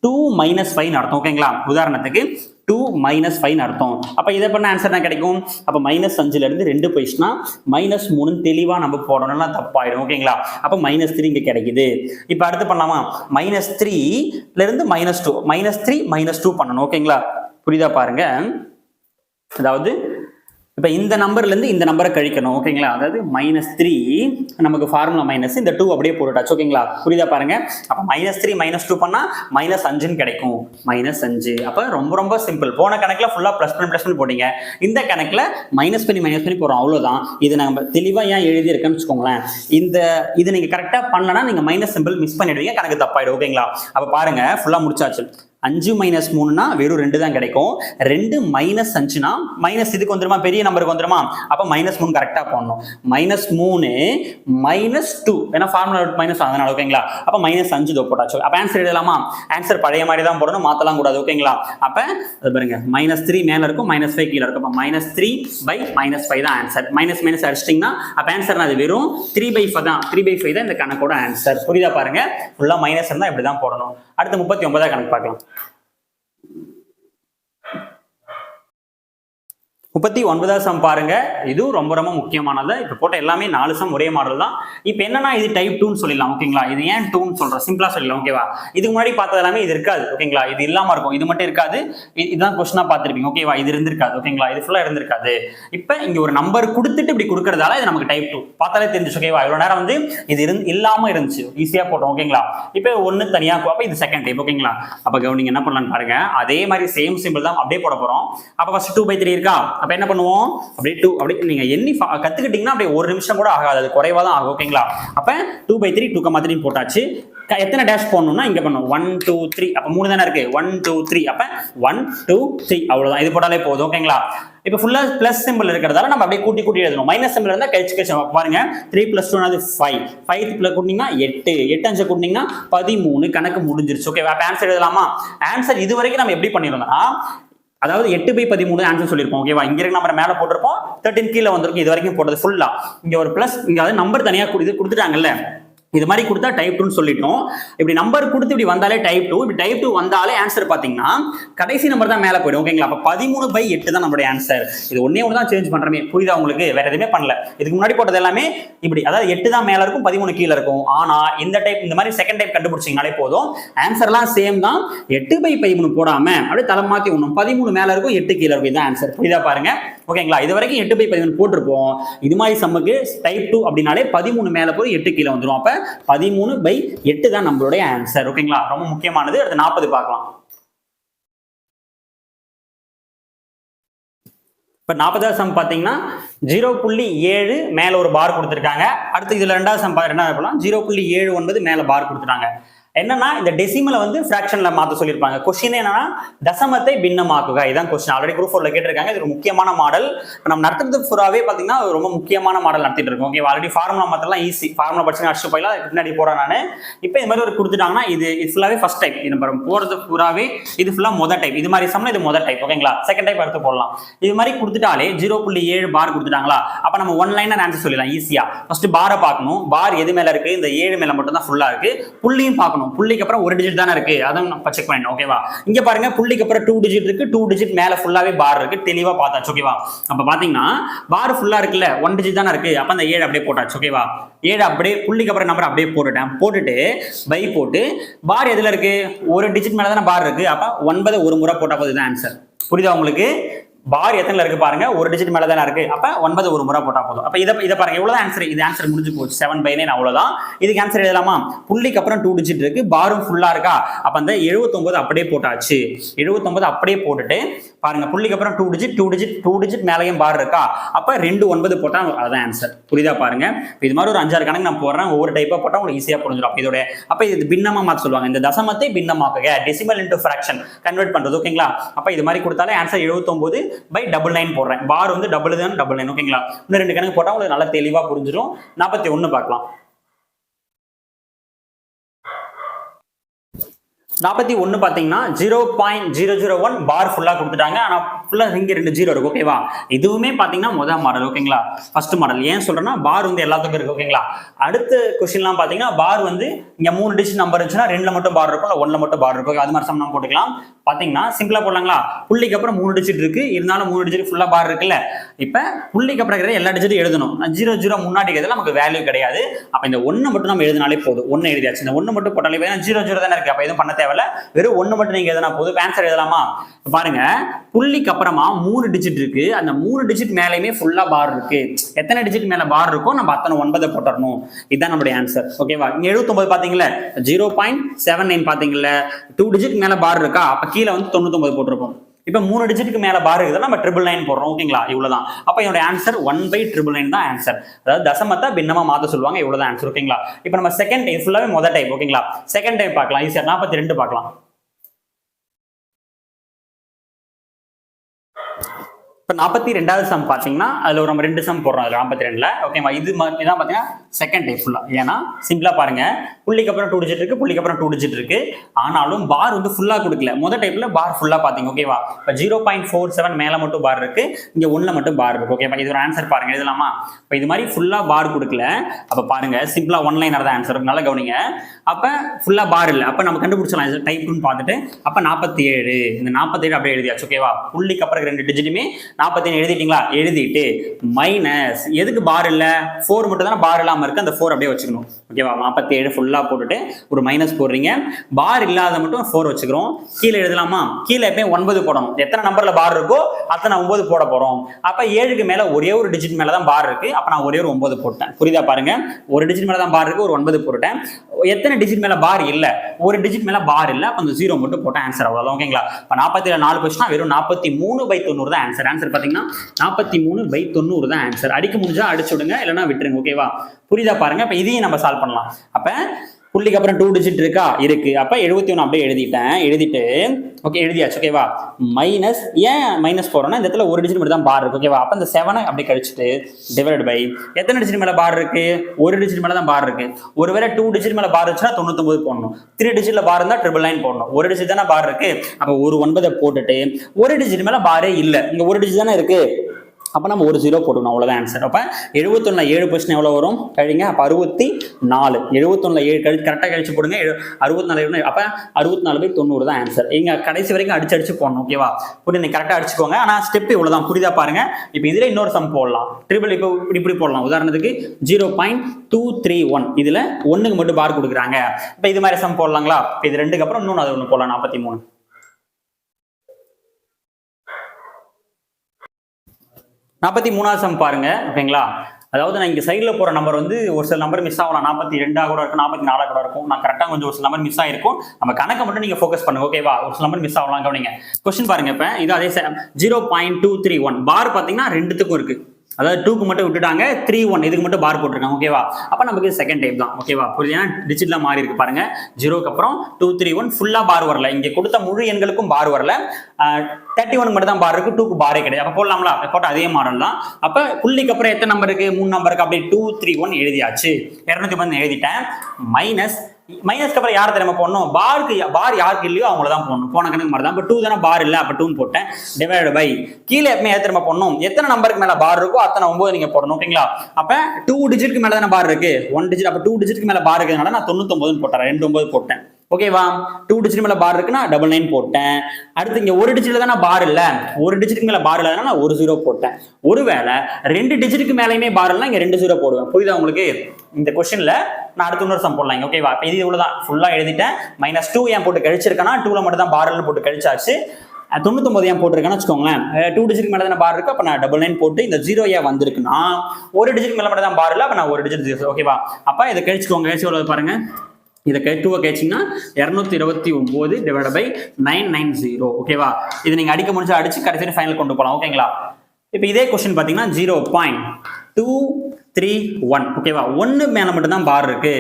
டூ மைனஸ் ஃபைவ் அர்த்தம். ஓகேங்களா உதாரணத்துக்கு டூ மைனஸ் ஃபைவ் அர்த்தம். அப்போ இதை பண்ண ஆன்சர் தான் கிடைக்கும்? அப்போ மைனஸ் அஞ்சுலேருந்து ரெண்டு போயிடுச்சுன்னா மைனஸ் மூணுன்னு தெளிவாக நம்ம போடணும்னா தப்பாயிடும் ஓகேங்களா அப்போ மைனஸ் த்ரீ இங்கே கிடைக்குது. இப்போ அடுத்து பண்ணலாமா? Minus த்ரீலேருந்து minus two minus three minus two பண்ணணும் ஓகேங்களா புரியுதா பாருங்க? அதாவது இப்போ இந்த நம்பர்லேருந்து இந்த நம்பரை கழிக்கணும் ஓகேங்களா அதாவது மைனஸ் த்ரீ நமக்கு ஃபார்முலா மைனஸ் இந்த டூ அப்படியே போட்டுட்டாச்சு ஓகேங்களா புரியுதா பாருங்க? அப்போ மைனஸ் த்ரீ மைனஸ் டூ பண்ணால் மைனஸ் அஞ்சுன்னு கிடைக்கும். மைனஸ் அஞ்சு. அப்போ ரொம்ப ரொம்ப சிம்பிள் போன கணக்கில் ஃபுல்லாக ப்ளஸ் பண்ணி ப்ளஸ் பண்ணி போட்டீங்க. இந்த கணக்கில் மைனஸ் பண்ணி மைனஸ் பண்ணி போகிறோம் அவ்வளோதான் இது நம்ம தெளிவாக ஏன் எழுதியிருக்கேன்னு வச்சுக்கோங்களேன். இந்த இது நீங்கள் கரெக்டாக பண்ணலன்னா நீங்கள் மைனஸ் சிம்பிள் மிஸ் பண்ணிடுவீங்க கணக்கு தப்பாயிடும் ஓகேங்களா அப்போ பாருங்க ஃபுல்லாக முடிச்சாச்சு. அஞ்சு மைனஸ் மூணுனா வெறும் ரெண்டு தான் கிடைக்கும். ரெண்டு மைனஸ் அஞ்சுனா மைனஸ் இதுக்கு வந்துருமா பெரிய நம்பருக்கு வந்துருமா அப்போ மைனஸ் மூணு கரெக்டாக போடணும். மைனஸ் மூணு மைனஸ் டூ ஏன்னா ஃபார்முலா மைனஸ் அதனால ஓகேங்களா அப்போ மைனஸ் அஞ்சு தோ போட்டாச்சு. அப்போ ஆன்சர் எழுதலாமா? ஆன்சர் பழைய மாதிரி தான் போடணும் மாற்றலாம் கூடாது ஓகேங்களா அப்போ அது பாருங்க மைனஸ் த்ரீ மேலே இருக்கும் மைனஸ் ஃபைவ் கீழே இருக்கும். அப்போ minus three by minus five தான் ஆன்சர் மைனஸ் மைனஸ் அடிச்சிட்டிங்கன்னா அப்போ ஆன்சர் அது? வெறும் த்ரீ பை ஃபைவ் தான். த்ரீ பை ஃபைவ் தான் இந்த கணக்கோட ஆன்சர் புரியுதா பாருங்க? ஃபுல்லாக மைனஸ் இருந்தால் இப்படி தான் போடணும். அடுத்து முப்பத்தி ஒன்பதா கணக்கு பார்க்கலாம். முப்பத்தி ஒன்பதாவது சம் பாருங்க. இதுவும் ரொம்ப ரொம்ப முக்கியமானது. இப்போ போட்ட எல்லாமே நாலு சம் ஒரே மாடல் தான். இப்போ என்னன்னா இது டைப் டூன்னு சொல்லிடலாம் ஓகேங்களா இது ஏன் டூன்னு சொல்றேன்? சிம்பிளா சொல்லலாம் ஓகேவா இதுக்கு முன்னாடி பார்த்தது எல்லாமே இது இருக்காது ஓகேங்களா இது இல்லாம இருக்கும். இது மட்டும் இருக்காது. இதுதான் கொஸ்டினா பார்த்துருப்பீங்க ஓகேவா இது இருந்திருக்காது ஓகேங்களா இது ஃபுல்லா இருந்திருக்காது. இப்போ இங்க ஒரு நம்பர் கொடுத்துட்டு இப்படி கொடுக்கறதால இது நமக்கு டைப் டூ பார்த்தாலே தெரிஞ்சு ஓகேவா இவ்வளவு நேரம் வந்து இது இருந்து இல்லாம இருந்துச்சு. ஈஸியா போட்டோம் ஓகேங்களா இப்போ ஒன்னு தனியா அப்போ இது செகண்ட் டைப் ஓகேங்களா அப்போ கவனிங்க என்ன பண்ணலாம்னு பாருங்க. அதே மாதிரி சேம் சிம்பிள் தான் அப்படியே போட போறோம். அப்போ ஃபர்ஸ்ட் டூ பை த்ரீ இருக்கா? அப்போ என்ன பண்ணுவோம்? அப்படியே டூ அப்படியே நீங்க எண்ணி fa- கத்துக்கிட்டீங்கன்னா அப்படியே ஒரு நிமிஷம் கூட ஆகாது. அது குறைவா தான் ஆகும் ஓகேங்களா? அப்போ two by three two comma three போட்டாச்சு. எத்தனை டேஷ் போடணும்னா இங்க பண்ணும் ஒன் டூ த்ரீ அப்போ மூணு தானே இருக்கு? ஒன் டூ த்ரீ அப்போ ஒன் டூ த்ரீ அவ்வளவுதான். இது போட்டாலே போதும் ஓகேங்களா? இப்போ ஃபுல்லா பிளஸ் சிம்பிள் இருக்கிறதால நம்ம அப்படியே கூட்டி கூட்டி எழுதணும். மைனஸ் சிம்பிள் இருந்தால் கழிச்சு கழிச்சு. பாருங்க. த்ரீ பிளஸ் டூ அது ஃபைவ் ஃபைவ் ப்ளஸ் கூட்டிங்கன்னா எட்டு. எட்டு அஞ்சு கூட்டிங்கன்னா பதிமூணு. கணக்கு முடிஞ்சிருச்சு ஓகே அப்போ ஆன்சர் எழுதலாமா? ஆன்சர் இது வரைக்கும் நம்ம எப்படி பண்ணிருந்தோம்னா அதாவது எட்டு பை பதிமூணு ஆன்சர் சொல்லியிருப்போம் ஓகேவா இங்க இருக்க நம்பர் மேல போட்டிருப்போம் தேர்ட்டின் கீழே வந்திருக்கும் இது வரைக்கும் போட்டது ஃபுல்லா இங்க ஒரு பிளஸ் இங்க அதாவது நம்பர் தனியா இது கொடுத்துட்டாங்கல்ல? இது மாதிரி கொடுத்தா டைப் டூன்னு சொல்லிட்டோம். இப்படி நம்பர் கொடுத்து இப்படி வந்தாலே டைப் டூ இப்படி டைப் டூ வந்தாலே ஆன்சர் பார்த்தீங்கன்னா கடைசி நம்பர் தான் மேலே போயிடும். ஓகேங்களா அப்போ பதிமூணு பை எட்டு தான் நம்மளுடைய ஆன்சர் இது ஒன்றே ஒன்று தான் சேஞ்ச் பண்ணுறமே புரியுதா உங்களுக்கு? வேற எதுவுமே பண்ணல. இதுக்கு முன்னாடி போட்டது எல்லாமே இப்படி அதாவது எட்டு தான் மேலே இருக்கும் பதிமூணு கீழே இருக்கும். ஆனால் இந்த டைப் இந்த மாதிரி செகண்ட் டைப் கண்டுபிடிச்சிங்கனாலே போதும். ஆன்சர்லாம் சேம் தான். எட்டு பை பதிமூணு போடாமல் அப்படியே தலை மாற்றி ஒன்றும் பதிமூணு மேலே இருக்கும் எட்டு கீழே இருக்கும். இதுதான் ஆன்சர் புரியுதா பாருங்க? ஓகேங்களா இது வரைக்கும் எட்டு பை பதிமூணு போட்டிருப்போம். இது மாதிரி சம்முக்கு டைப் டூ அப்படின்னாலே பதிமூணு மேலே போய் எட்டு கீழே வந்துடும் அப்போ பதிமூணு பை எட்டு தான் நம்மளுடைய ஆன்சர் ஓகேங்களா ரொம்ப முக்கியமானது. அடுத்து நாற்பது பார்க்கலாம். இப்போ நாற்பதாவது சம் பார்த்தீங்கன்னா ஜீரோ புள்ளி ஏழு மேலே ஒரு பார் கொடுத்துருக்காங்க. அடுத்து இதில் ரெண்டாவது சம் ரெண்டாவது ஜீரோ புள்ளி ஏழு ஒன்பது மேலே பார் கொடுத்துட்டாங்க. என்னன்னா இந்த டெசிமலை வந்து ஃப்ராக்ஷன்ல மாற்ற சொல்லியிருப்பாங்க. கொஸ்டின் என்னன்னா தசமத்தை பின்னமாக்குக. இதான் கொஸ்டின் ஆல்ரெடி குரூப் ஃபோர்ல கேட்டிருக்காங்க. இது ஒரு முக்கியமான மாடல் நம்ம நடத்துறது ஃபுராவே பார்த்தீங்கன்னா ரொம்ப முக்கியமான மாடல் நடத்திட்டு இருக்கோம். ஓகே ஆல்ரெடி ஃபார்முலா மாத்தலாம் ஈஸி ஃபார்முலா படிச்சு அடிச்சு போயிடலாம். அதுக்கு பின்னாடி போறேன் நான். இப்போ இது மாதிரி ஒரு கொடுத்துட்டாங்கன்னா இது இது ஃபுல்லாவே ஃபர்ஸ்ட் டைப் இது நம்ம போறது ஃபுராவே இது ஃபுல்லா முதல் டைப் இது மாதிரி சம்னா இது மொதல் டைப் ஓகேங்களா செகண்ட் டைப் எடுத்து போடலாம். இது மாதிரி கொடுத்துட்டாலே ஜீரோ புள்ளி ஏழு பார் கொடுத்துட்டாங்களா? அப்ப நம்ம ஒன் லைன் ஆன்சர் சொல்லிடலாம். ஈஸியா ஃபர்ஸ்ட் பாரை பார்க்கணும். பார் எது மேல இருக்கு? இந்த ஏழு மேல மட்டும் தான் ஃபுல்லா இருக்கு. புள்ளியும் பார்க்கணும். புள்ளிக்கு அப்புறம் ஒரு டிஜிட் தானே இருக்கு. அதான் நம்ம செக் பண்ணிடணும். ஓகேவா இங்க பாருங்க புள்ளிக்கு அப்புறம் டூ டிஜிட் இருக்கு. டூ டிஜிட் மேல ஃபுல்லாவே பார் இருக்கு. தெளிவா பார்த்தாச்சு. ஓகேவா அப்ப பாத்தீங்கன்னா பார் ஃபுல்லா இருக்குல்ல ஒன் டிஜிட் தானே இருக்கு. அப்ப அந்த ஏழு அப்படியே போட்டாச்சு. ஓகேவா ஏழு அப்படியே புள்ளிக்கு அப்புறம் நம்பர் அப்படியே போட்டுட்டேன். போட்டுட்டு பை போட்டு பார் எதுல இருக்கு? ஒரு டிஜிட் மேல தானே பார் இருக்கு. அப்ப ஒன்பது ஒரு முறை போட்டா போது ஆன்சர் புரியுதா உங்களுக்கு? பார் எத்தனை இருக்கு பாருங்க? ஒரு டிஜிட் மேல தானே இருக்கு. அப்ப ஒன்பது ஒரு முறை போட்டா போதும். அப்ப இதை இதை பாருங்க. இவ்வளவு ஆன்சர் இது ஆன்சர் முடிஞ்சு போச்சு. செவன் பை நைன் அவ்வளவுதான். இதுக்கு ஆன்சர் எழுதலாமா? புள்ளிக்கு அப்புறம் டூ டிஜிட் இருக்கு. பாரும் ஃபுல்லா இருக்கா? அப்ப அந்த 79 அப்படியே போட்டாச்சு. 79 அப்படியே போட்டுட்டு பாருங்க புள்ளிக்கு அப்புறம் two digit two digit two digit மேலேயும் பார் இருக்கா? அப்போ ரெண்டு ஒன்பது போட்டால் அதான் ஆன்சர் புரியுதா பாருங்க? இது மாதிரி ஒரு அஞ்சாறு கணக்கு நான் போடுறேன். ஒவ்வொரு டைப்பாக போட்டால் உங்களுக்கு ஈஸியாக புரிஞ்சிடும் அப்போ இதோட அப்போ இது பின்னமாக மாற்ற சொல்லுவாங்க. இந்த தசமத்தை பின்னமாக்குங்க டெசிமல் இன்டு ஃபிராக்ஷன் கன்வெர்ட் பண்ணுறது ஓகேங்களா அப்போ இது மாதிரி கொடுத்தாலே ஆன்சர் 79 பை டபுள் நைன் போடுறேன். பார் வந்து டபுள் தான் டபுள் நைன் ஓகேங்களா இன்னும் ரெண்டு கணக்கு போட்டால் உங்களுக்கு நல்லா தெளிவாக புரிஞ்சிடும் நாற்பத்தி ஒன்று பார்க்கலாம். நாற்பத்தி ஒன்று பார்த்தீங்கன்னா zero point zero zero one bar ஃபுல்லாக கொடுத்துட்டாங்க. ஆனால் ஃபுல்லாக இங்கே ரெண்டு ஜீரோ இருக்கு ஓகேவா இதுவுமே பார்த்தீங்கன்னா முதல் மாடல் ஓகேங்களா ஃபர்ஸ்ட் மாடல் ஏன் சொல்றேன்னா பார் வந்து எல்லாத்துக்கும் இருக்கு ஓகேங்களா அடுத்த கொஸ்டின்லாம் பார்த்தீங்கன்னா பார் வந்து இங்கே மூணு டிஜிட் நம்பர் இருந்துச்சுன்னா ரெண்டில் மட்டும் பார் இருக்கும் இல்லை ஒன்றில் மட்டும் பார் இருக்கும் அது மாதிரி சம் போட்டுக்கலாம். பார்த்தீங்கன்னா சிம்பிளாக போடலாங்களா? புள்ளிக்கு அப்புறம் மூணு டிஜிட் இருக்கு இருந்தாலும் மூணு டிஜிட் ஃபுல்லாக பார் இருக்குல்ல? இப்போ புள்ளிக்கு அப்புறம் இருக்கிற எல்லா டிஜிட்டும் எழுதணும். ஜீரோ ஜீரோ முன்னாடி இருக்கிறதுல நமக்கு வேல்யூ கிடையாது. அப்போ இந்த ஒன்று மட்டும் நம்ம எழுதினாலே போதும். ஒன்று எழுதியாச்சு. இந்த ஒன்று மட்டும் போட்டாலே ஜீரோ ஜீரோ தானே இருக்கு. அப்போ எதுவும் பண்ண தேவையில்ல. வெறும் ஒன்று மட்டும் நீங்க எதனா போதும். ஆன்சர் எழுதலாமா? பாருங்க. புள்ளிக்கு அப்புறமா மூணு டிஜிட் இருக்கு. அந்த மூணு டிஜிட் மேலேயுமே ஃபுல்லா பார் இருக்கு. எத்தனை டிஜிட் மேல பார் இருக்கோ நம்ம அத்தனை ஒன்பதை போட்டுறணும். இதுதான் நம்மளுடைய ஆன்சர் ஓகேவா இங்கே எழுபத்தொம்பது பாத்தீங்களா ஜீரோ பாயிண்ட் செவன் நைன் பாத்தீங்களா டூ டிஜிட் மேல பார் இருக்கா? அப்ப கீழே வந்து தொண்ணூத்தொன்பது போட்டிருப்போம். இப்போ மூணு டிஜிட்டுக்கு மேலே பார் இருக்குதுன்னா நம்ம ட்ரிபிள் நைன் போடுறோம். ஓகேங்களா இவ்வளவுதான். அப்போ என்னோட answer one by triple nine தான் ஆன்சர் அதாவது தசமத்தை பின்னமாக மாற்ற சொல்லுவாங்க. இவ்வளோ தான் ஆன்சர் ஓகேங்களா இப்போ நம்ம செகண்ட் டைம் ஃபுல்லாவே மொதல் டைப் ஓகேங்களா செகண்ட் டைம் பார்க்கலாம். ஈஸியாக நாற்பத்தி ரெண்டு பார்க்கலாம். இப்போ நாற்பத்தி ரெண்டாவது சம் பார்த்தீங்கன்னா அதில் ஒரு நம்ம ரெண்டு சம் போடுறோம். அதில் நாற்பத்தி ரெண்டில். ஓகேவா இது மாதிரி தான் பார்த்தீங்கன்னா செகண்ட் டைப் ஃபுல்லாக ஏன்னா சிம்பிளாக பாருங்கள் புள்ளிக்கு அப்புறம் டூ டிஜிட் இருக்கு புள்ளிக்கு அப்புறம் டூ டிஜிட் இருக்கு. ஆனாலும் பார் வந்து ஃபுல்லாக கொடுக்கல. முதல் டைப்பில் பார் ஃபுல்லாக பார்த்தீங்க ஓகேவா இப்போ ஜீரோ பாயிண்ட் ஃபோர் செவன் மேலே மட்டும் பார் இருக்கு. இங்கே ஒன்றில் மட்டும் பார் இருக்கு ஓகேவா இது ஒரு ஆன்சர் பாருங்க எழுதலாமா? இப்போ இது மாதிரி ஃபுல்லாக பார் கொடுக்கல. அப்போ பாருங்க சிம்பிளாக ஒன் லைனர் தான் ஆன்சர் நல்லா கவனிங்க. அப்போ ஃபுல்லாக பார் இல்லை. அப்போ நம்ம கண்டுபிடிச்சலாம் இது டைப்னு பார்த்துட்டு அப்போ நாற்பத்தி ஏழு இந்த நாற்பத்தேழு அப்படியே எழுதியாச்சு ஓகேவா புள்ளிக்கு அப்புறம் ரெண்டு டிஜிட்டுமே நாற்பத்தேழு எழுதிட்டீங்களா? எழுதிட்டு மைனஸ் எதுக்கு பார் இல்லை? ஃபோர் மட்டும் தானே பார் இல்லாமல் இருக்கு அந்த ஃபோர் அப்படியே வச்சுக்கணும். ஓகேவா நாற்பத்தி ஏழு ஃபுல்லாக போட்டுட்டு ஒரு மைனஸ் போடுறீங்க. பார் இல்லாத மட்டும் ஃபோர் வச்சுக்கிறோம். கீழே எழுதலாமா? கீழே எப்பயும் ஒன்பது போடணும். எத்தனை நம்பர்ல பார் இருக்கோ அத்தனை ஒன்பது போட போறோம். அப்போ ஏழுக்கு மேலே ஒரே ஒரு டிஜிட் மேல தான் பார் இருக்கு. அப்போ நான் ஒரே ஒரு ஒன்பது போட்டேன். புரியுதா பாருங்க? ஒரு டிஜிட் மேலே தான் பார் இருக்கு ஒரு ஒன்பது போட்டுட்டேன். எத்தனை டிஜிட் மேலே பார் இல்லை? ஒரு டிஜிட் மேலே பார் இல்லை அப்போ அந்த ஜீரோ மட்டும் போட்டேன் ஆன்சர் அவ்வளவுதான் ஓகேங்களா இப்போ நாற்பத்தி ஏழு நாலு கொஸ்டினா வெறும் நாற்பத்தி மூணு பை தொண்ணூறு தான் ஆன்சர் ஆன்சர் பார்த்தீங்கன்னா நாற்பத்தி மூணு பை தொண்ணூறு தான் ஆன்சர் அடிக்க முடிஞ்சா அடிச்சு விடுங்க இல்லைன்னா விட்டுருங்க ஓகேவா புரியுதா பாருங்க. இப்ப இதையும் நம்ம சால்வ் பண்ணலாம். அப்ப புள்ளிக்கு அப்புறம் டூ டிஜிட் இருக்கா? இருக்கு. அப்ப எழுபத்தி ஒன்று அப்படியே எழுதிட்டேன். எழுதிட்டு ஓகே எழுதியாச்சு ஓகேவா மைனஸ் ஏன் மைனஸ் போறோம்னா இந்த இடத்துல ஒரு டிஜிட் மட்டும் தான் பார் இருக்கு ஓகேவா அப்ப இந்த செவனை அப்படியே கழிச்சிட்டு டிவைட் பை எத்தனை டிஜிட் மேல பார் இருக்கு? ஒரு டிஜிட் மேல தான் பார் இருக்கு. ஒருவேளை டூ டிஜிட் மேல பார் இருந்துச்சுன்னா தொண்ணூத்தொன்பது போடணும். த்ரீ டிஜிட்ல பார் இருந்தா ட்ரிபிள் நைன் போடணும். ஒரு டிஜிட் தானே பார் இருக்கு? அப்ப ஒரு ஒன்பதை போட்டுட்டு ஒரு டிஜிட் மேல பாரே இல்ல. இங்க ஒரு டிஜிட் தானே இருக்கு? அப்போ நம்ம ஒரு ஜீரோ போட்டுக்கணும். அவ்வளோதான் ஆன்சர் அப்போ எழுபத்தொன்னில் ஏழு கொஸ்டின் எவ்வளோ வரும்? கழிங்க அப்போ அறுபத்தி நாலு எழுபத்தொன்னில் ஏழு கழி கரெக்டாக கழிச்சு போடுங்க. எழு அறுபத்தி நாலு. அப்போ அறுபத்தி நாலு பை தொண்ணூறு தான் ஆன்சர் இங்கே கடைசி வரைக்கும் அடிச்சு அடிச்சு போடணும் ஓகேவா புரியுது? நீங்கள் கரெக்டாக அடிச்சுக்கோங்க. ஆனால் ஸ்டெப் இவ்வளோ தான் புரியுதா பாருங்க? இப்போ இதில் இன்னொரு சம் போடலாம். ட்ரிபிள் இப்போ இப்படி இப்படி போடலாம். உதாரணத்துக்கு zero point two three one இதில் ஒன்றுக்கு மட்டும் பார் கொடுக்குறாங்க. இப்போ இது மாதிரி சம் போடலாங்களா? இப்போ இது ரெண்டுக்கு அப்புறம் இன்னொன்று அது ஒன்று போடலாம். நாற்பத்தி மூணு. நாற்பத்தி மூணாவது சம் பாருங்க ஓகேங்களா அதாவது நான் இங்கே சைடில் போகிற நம்பர் வந்து ஒரு சில நம்பர் மிஸ் ஆகலாம். நாற்பத்தி ரெண்டாக கூட இருக்கும் நாற்பத்தி நாலாக கூட இருக்கும். நான் கரெக்டாக கொஞ்சம் ஒரு சில நம்பர் மிஸ் ஆயிருக்கும். நம்ம கணக்கை மட்டும் நீங்கள் ஃபோக்கஸ் பண்ணுங்க ஓகேவா ஒரு சில நம்பர் மிஸ் ஆகலாம் கவனிங்க. கொஸ்டின் பாருங்க இப்போ இது அதே zero point two three one bar பார்த்தீங்கன்னா ரெண்டுத்துக்கும் இருக்கு. அதாவது டூக்கு மட்டும் விட்டுட்டாங்க த்ரீ ஒன் இதுக்கு மட்டும் பார் போட்டிருக்காங்க ஓகேவா அப்போ நமக்கு செகண்ட் டைப் தான் ஓகேவா புரியுதுன்னா டிஜிட்டில் மாறி இருக்கு பாருங்க. ஜீரோக்கு அப்புறம் டூ த்ரீ ஒன் ஃபுல்லாக பார் வரல. இங்கே கொடுத்த முழு எண்களுக்கும் பார் வரல. தேர்ட்டி ஒன் மட்டும் தான் பார் இருக்கு டூக்கு பாரே கிடையாது. அப்போ போடலாம்ல போட்டோ அதே மாடல் தான். அப்போ புள்ளிக்கு அப்புறம் எத்தனை நம்பர் இருக்கு? மூணு நம்பருக்கு அப்படியே டூ த்ரீ ஒன் எழுதியாச்சு. இரநூத்தி பத்து எழுதிட்டேன். மைனஸ் மைனஸ்க்கு அப்புறம் யார் தெரியாம போடணும்? பாருக்கு பார் யாருக்கு இல்லையோ அவங்கள தான் போடணும். போன கணக்கு மாதிரி தான் இப்போ டூ தானே பார் இல்லை அப்போ டூன்னு போட்டேன். டிவைட் பை கீழே எப்பவுமே ஏற்ற தெரியுமா போடணும்? எத்தனை நம்பருக்கு மேலே பார் இருக்கோ அத்தனை ஒம்பது நீங்கள் போடணும். ஓகேங்களா? அப்போ டூ டிஜிட்க்கு மேலே தானே பார் இருக்கு? ஒன் டிஜிட் அப்போ டூ டிஜிட்க்கு மேலே பார் இருக்கிறதுனால நான் தொண்ணூத்தொம்பதுன்னு போட்டேன். ரெண்டு ஒம்பது போட்டேன். ஓகேவா டூ டிஜிட் மேல பார் இருக்குன்னா டபுள் நைன் போட்டேன். அடுத்து இங்க ஒரு டிஜிட்ல தானே பார் இல்ல? ஒரு டிஜிட்டுக்கு மேல பார் இல்லாதனால நான் ஒரு ஜீரோ போட்டேன். ஒருவேளை ரெண்டு டிஜிட்டுக்கு மேலேயுமே பார் இல்லைனா இங்க ரெண்டு ஜீரோ போடுவேன். புரியுதா உங்களுக்கு? இந்த கொஸ்டின்ல நான் அடுத்து இன்னொரு சம் போடலாம் ஓகேவா இப்போ இது இவ்வளவுதான். ஃபுல்லா எழுதிட்டேன். மைனஸ் டூ ஏன் போட்டு கழிச்சிருக்கேன்னா டூல மட்டும் தான் பாரல் போட்டு கழிச்சாச்சு. அஹ் தொண்ணூத்தொன்பது ஏன் போட்டிருக்கேன்னு வச்சுக்கோங்களேன். டூ டிஜிட் மேலே தானே பார் இருக்கு. அப்போ நான் டபுள் நைன் போட்டு இந்த ஜீரோ ஏன் வந்திருக்குன்னா ஒரு டிஜிட் மேலே மட்டும் தான் பார் இல்லை அப்போ நான் ஒரு டிஜிட் ஜீரோ ஓகேவா அப்போ இதை கழிச்சுக்கோங்க. கழிச்சு எவ்வளவு பாருங்க. இதை கே டூவை கேச்சிங்கன்னா இரநூத்தி இருபத்தி ஒம்பது divide by nine nine zero ஓகேவா இது நீங்கள் அடிக்க முடிஞ்சா அடிச்சு கடைசியில் ஃபைனல் கொண்டு போகலாம் ஓகேங்களா இப்போ இதே கொஸ்டின் பார்த்தீங்கன்னா zero point two three one ஓகேவா ஒன்று மேலே மட்டும்தான் பார் இருக்கு.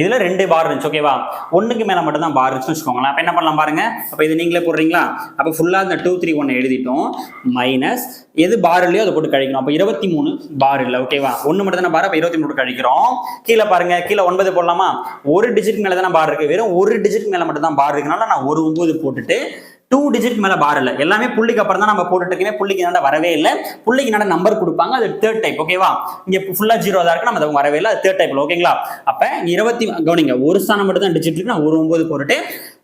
இதில் ரெண்டு பார் இருந்துச்சு. ஓகேவா ஒன்றுக்கு மேலே மட்டும்தான் பார் இருந்துச்சுன்னு வச்சுக்கோங்களேன். அப்போ என்ன பண்ணலாம் பாருங்க. அப்போ இது நீங்களே போடுறீங்களா? அப்போ ஃபுல்லாக இந்த டூ த்ரீ ஒன் எழுதிட்டோம். மைனஸ் எது பார் இல்லையோ அதை போட்டு கழிக்கணும். அப்போ இருபத்தி மூணு பார் இல்லை. ஓகேவா ஒன்று மட்டும் தானே பார் அப்போ இருபத்தி மூணு கழிக்கிறோம். கீழே பாருங்க. கீழே ஒன்பது போடலாமா? ஒரு டிஜிட் மேலே தானே பார் இருக்கு. வெறும் ஒரு டிஜிட் மேலே மட்டும் தான் பார் இருக்குனால நான் ஒரு ஒன்பது போட்டுட்டு டூ டிஜிட் மேல பார் இல்லை. எல்லாமே புள்ளிக்கு அப்புறம் தான் நம்ம போட்டுட்டு இருக்கவே புள்ளிக்கு நட வரவே இல்லை. புள்ளிக்கு நட நம்பர் கொடுப்பாங்க. அது தேர்ட் டைப் ஓகேவா இங்க ஃபுல்லா ஜீரோ தான் இருக்கு. நம்ம அதை வரவே இல்லை. அது தேர்ட் டைப்ல ஓகேங்களா அப்ப இருபத்தி கவனிங்க ஒரு ஸ்தானம் மட்டும் தான் டிஜிட் இருக்கு நான் ஒரு ஒன்பது போட்டுட்டு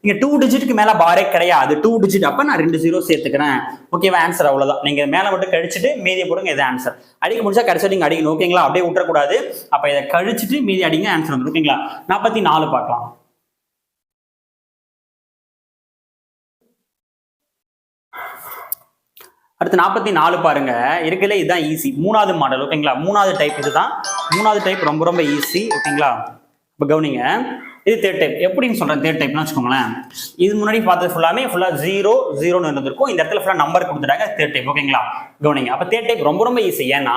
இங்க டூ டிஜிட்க்கு மேல பாரே கிடையாது. டூ டிஜிட் அப்ப நான் ரெண்டு ஜீரோ சேர்த்துக்கிறேன். ஓகேவா ஆன்சர் அவ்வளவுதான். நீங்க மேல மட்டும் கழிச்சிட்டு மீதியை போடுங்க இது ஆன்சர் அடிக்க முடிச்சா கடைசி நீங்க அடிக்கணும் ஓகேங்களா அப்படியே விட்டுறக்கூடாது. அப்ப இதை கழிச்சிட்டு மீதி அடிங்க ஆன்சர் வந்துடும் ஓகேங்களா நாற்பத்தி நாலு பார்க்கலாம். அடுத்து நாற்பத்தி நாலு பாருங்க. இருக்கல இதுதான் ஈஸி மூணாவது மாடல் ஓகேங்களா மூணாவது டைப் இதுதான். மூணாவது டைப் ரொம்ப ரொம்ப ஈஸி ஓகேங்களா இப்போ கவனிங்க. இது தேர்ட் டைப் எப்படின்னு சொல்றேன் தேர்ட் டைப்னு வச்சுக்கோங்களேன். இது முன்னாடி பார்த்தது ஃபுல்லாமே ஃபுல்லாக ஜீரோ ஜீரோன்னு இருந்திருக்கும். இந்த இடத்துல ஃபுல்லாக நம்பர் கொடுத்துட்டாங்க தேர்ட் டைப் ஓகேங்களா கவனிங்க. அப்போ தேர்ட் டைப் ரொம்ப ரொம்ப ஈஸி ஏன்னா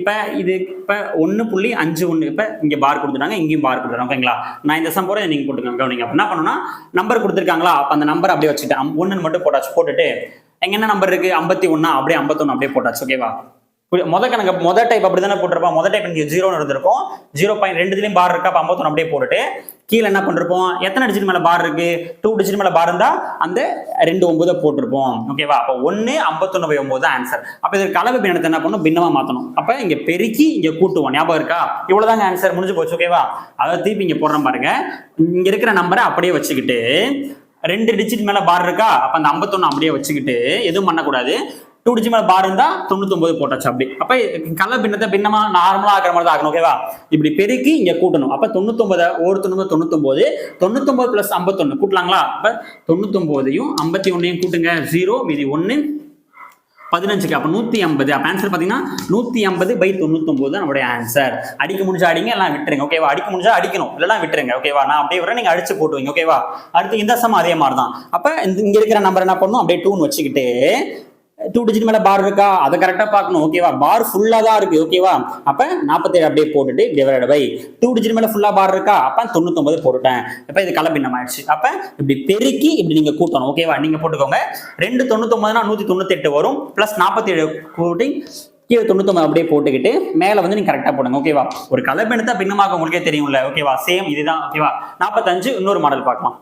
இப்போ இது இப்போ ஒன்று புள்ளி அஞ்சு ஒன்று இப்போ இங்கே பார் கொடுத்துட்டாங்க இங்கேயும் பார் கொடுத்துட்டாங்க ஓகேங்களா நான் இந்த சம் போகிற நீங்கள் போட்டுக்கோங்க. கவனிங்க. அப்போ என்ன பண்ணணும்னா நம்பர் கொடுத்துருக்காங்களா? அப்போ அந்த நம்பர் அப்படியே வச்சுட்டேன் ஒன்றுன்னு மட்டும் போட்டாச்சு போட்டுட்டு எங்க என்ன நம்பர் இருக்கு? ஐம்பத்தி ஒண்ணா? அப்படியே ஐம்பத்தொன்னு அப்படியே போட்டாச்சு ஓகேவா மொத முத கணக்கு மொத டைப் அப்படி தானே போட்டிருப்போம். மொத டைப் இங்கே ஜீரோன்னு இருந்திருக்கும். ஜீரோ பாயிண்ட் ரெண்டுலையும் பார் இருக்கா? அப்போ ஐம்பத்தொன்னு அப்படியே போட்டுட்டு கீழே என்ன பண்ணிருப்போம்? எத்தனை டிஜிட் மேல பார் இருக்கு? டூ டிஜிட் மேல பார் இருந்தா அந்த ரெண்டு ஒன்பதை போட்டிருப்போம். ஓகேவா அப்போ ஒன்னு ஐம்பத்தொன்னு பை ஒன்பது ஆன்சர் அப்போ இதுக்கு கலவை பின்னத்தை என்ன பண்ணணும்? பின்னமா மாத்தணும். அப்போ இங்க பெருக்கி இங்க கூட்டுவோம். ஞாபகம் இருக்கா? இவ்வளவுதாங்க ஆன்சர் முடிஞ்சு போச்சு ஓகேவா அதை திருப்பி இங்க போடுற பாருங்க. இங்க இருக்கிற நம்பரை அப்படியே வச்சுக்கிட்டு ரெண்டு டிஜிட் மேல பார் இருக்கா? அப்ப அந்த 51 அப்படியே வச்சுக்கிட்டு எதுவும் பண்ணக்கூடாது. டூ டிஜிட் மேல பார் இருந்தா தொண்ணூத்தொன்பது போட்டாச்சு அப்படி. அப்ப கள்ள பின்னத்தை பின்னமா நார்மலா ஆக்கிற மாதிரி தான் ஆகணும் ஓகேவா இப்படி பெருக்கி இங்க கூட்டணும். அப்ப தொண்ணூத்தொன்பது ஒரு தொண்ணூறு தொண்ணூத்தொன்பது தொண்ணூத்தொன்பது பிளஸ் கூட்டலாங்களா? அப்ப தொண்ணூத்தொன்பதையும் ஐம்பத்தி ஒன்னையும் கூட்டுங்க. ஜீரோ மீதி ஒன்னு பதினஞ்சுக்கு அப்போ நூற்றி ஐம்பது. அப்போ ஆன்சர் பார்த்தீங்கன்னா நூற்றி ஐம்பது பை தொண்ணூத்தொம்பது தான் நம்மளுடைய ஆன்சர் அடிக்க முடிஞ்சா அடிங்க எல்லாம் விட்டுருங்க ஓகேவா அடிக்க முடிஞ்சா அடிக்கணும். இல்லைனா விட்டுருங்க ஓகேவா நான் அப்படியே வரேன் நீங்கள் அடிச்சு போட்டுவீங்க ஓகேவா அடுத்து இந்த சமம் அதே மாதிரி தான் அப்போ இங்கே இருக்கிற நம்பர் என்ன பண்ணணும் அப்படியே டூன்னு வச்சுக்கிட்டு டூ டிஜிட் மேல பார் இருக்கா? அதை கரெக்டா பார்க்கணும். ஓகேவா பார் ஃபுல்லா தான் இருக்கு. ஓகேவா அப்ப நாற்பத்தேழு அப்படியே போட்டுட்டு டிவைட் பை டூ டிஜிட் மேல ஃபுல்லா பார் இருக்கா? அப்ப தொண்ணூத்தொன்பது போட்டுட்டேன். அப்ப இது கலப்பின்னம் ஆயிடுச்சு அப்ப இப்படி பெருக்கி இப்படி நீங்க கூட்டணும். ஓகேவா நீங்க போட்டுக்கோங்க. ரெண்டு தொண்ணூத்தொன்பதுனா நூற்றி தொண்ணூத்தெட்டு வரும். பிளஸ் நாற்பத்தேழு கூட்டி கீழே தொண்ணூத்தொம்பது அப்படியே போட்டுக்கிட்டு மேலே வந்து நீங்கள் கரெக்டாக போடுங்க. ஓகேவா ஒரு கலப்பெடுத்தா பின்னமாக உங்களுக்கே தெரியும்ல. ஓகேவா சேம் இதுதான். ஓகேவா நாற்பத்தஞ்சு இன்னொரு மாடல் பார்க்கலாம்.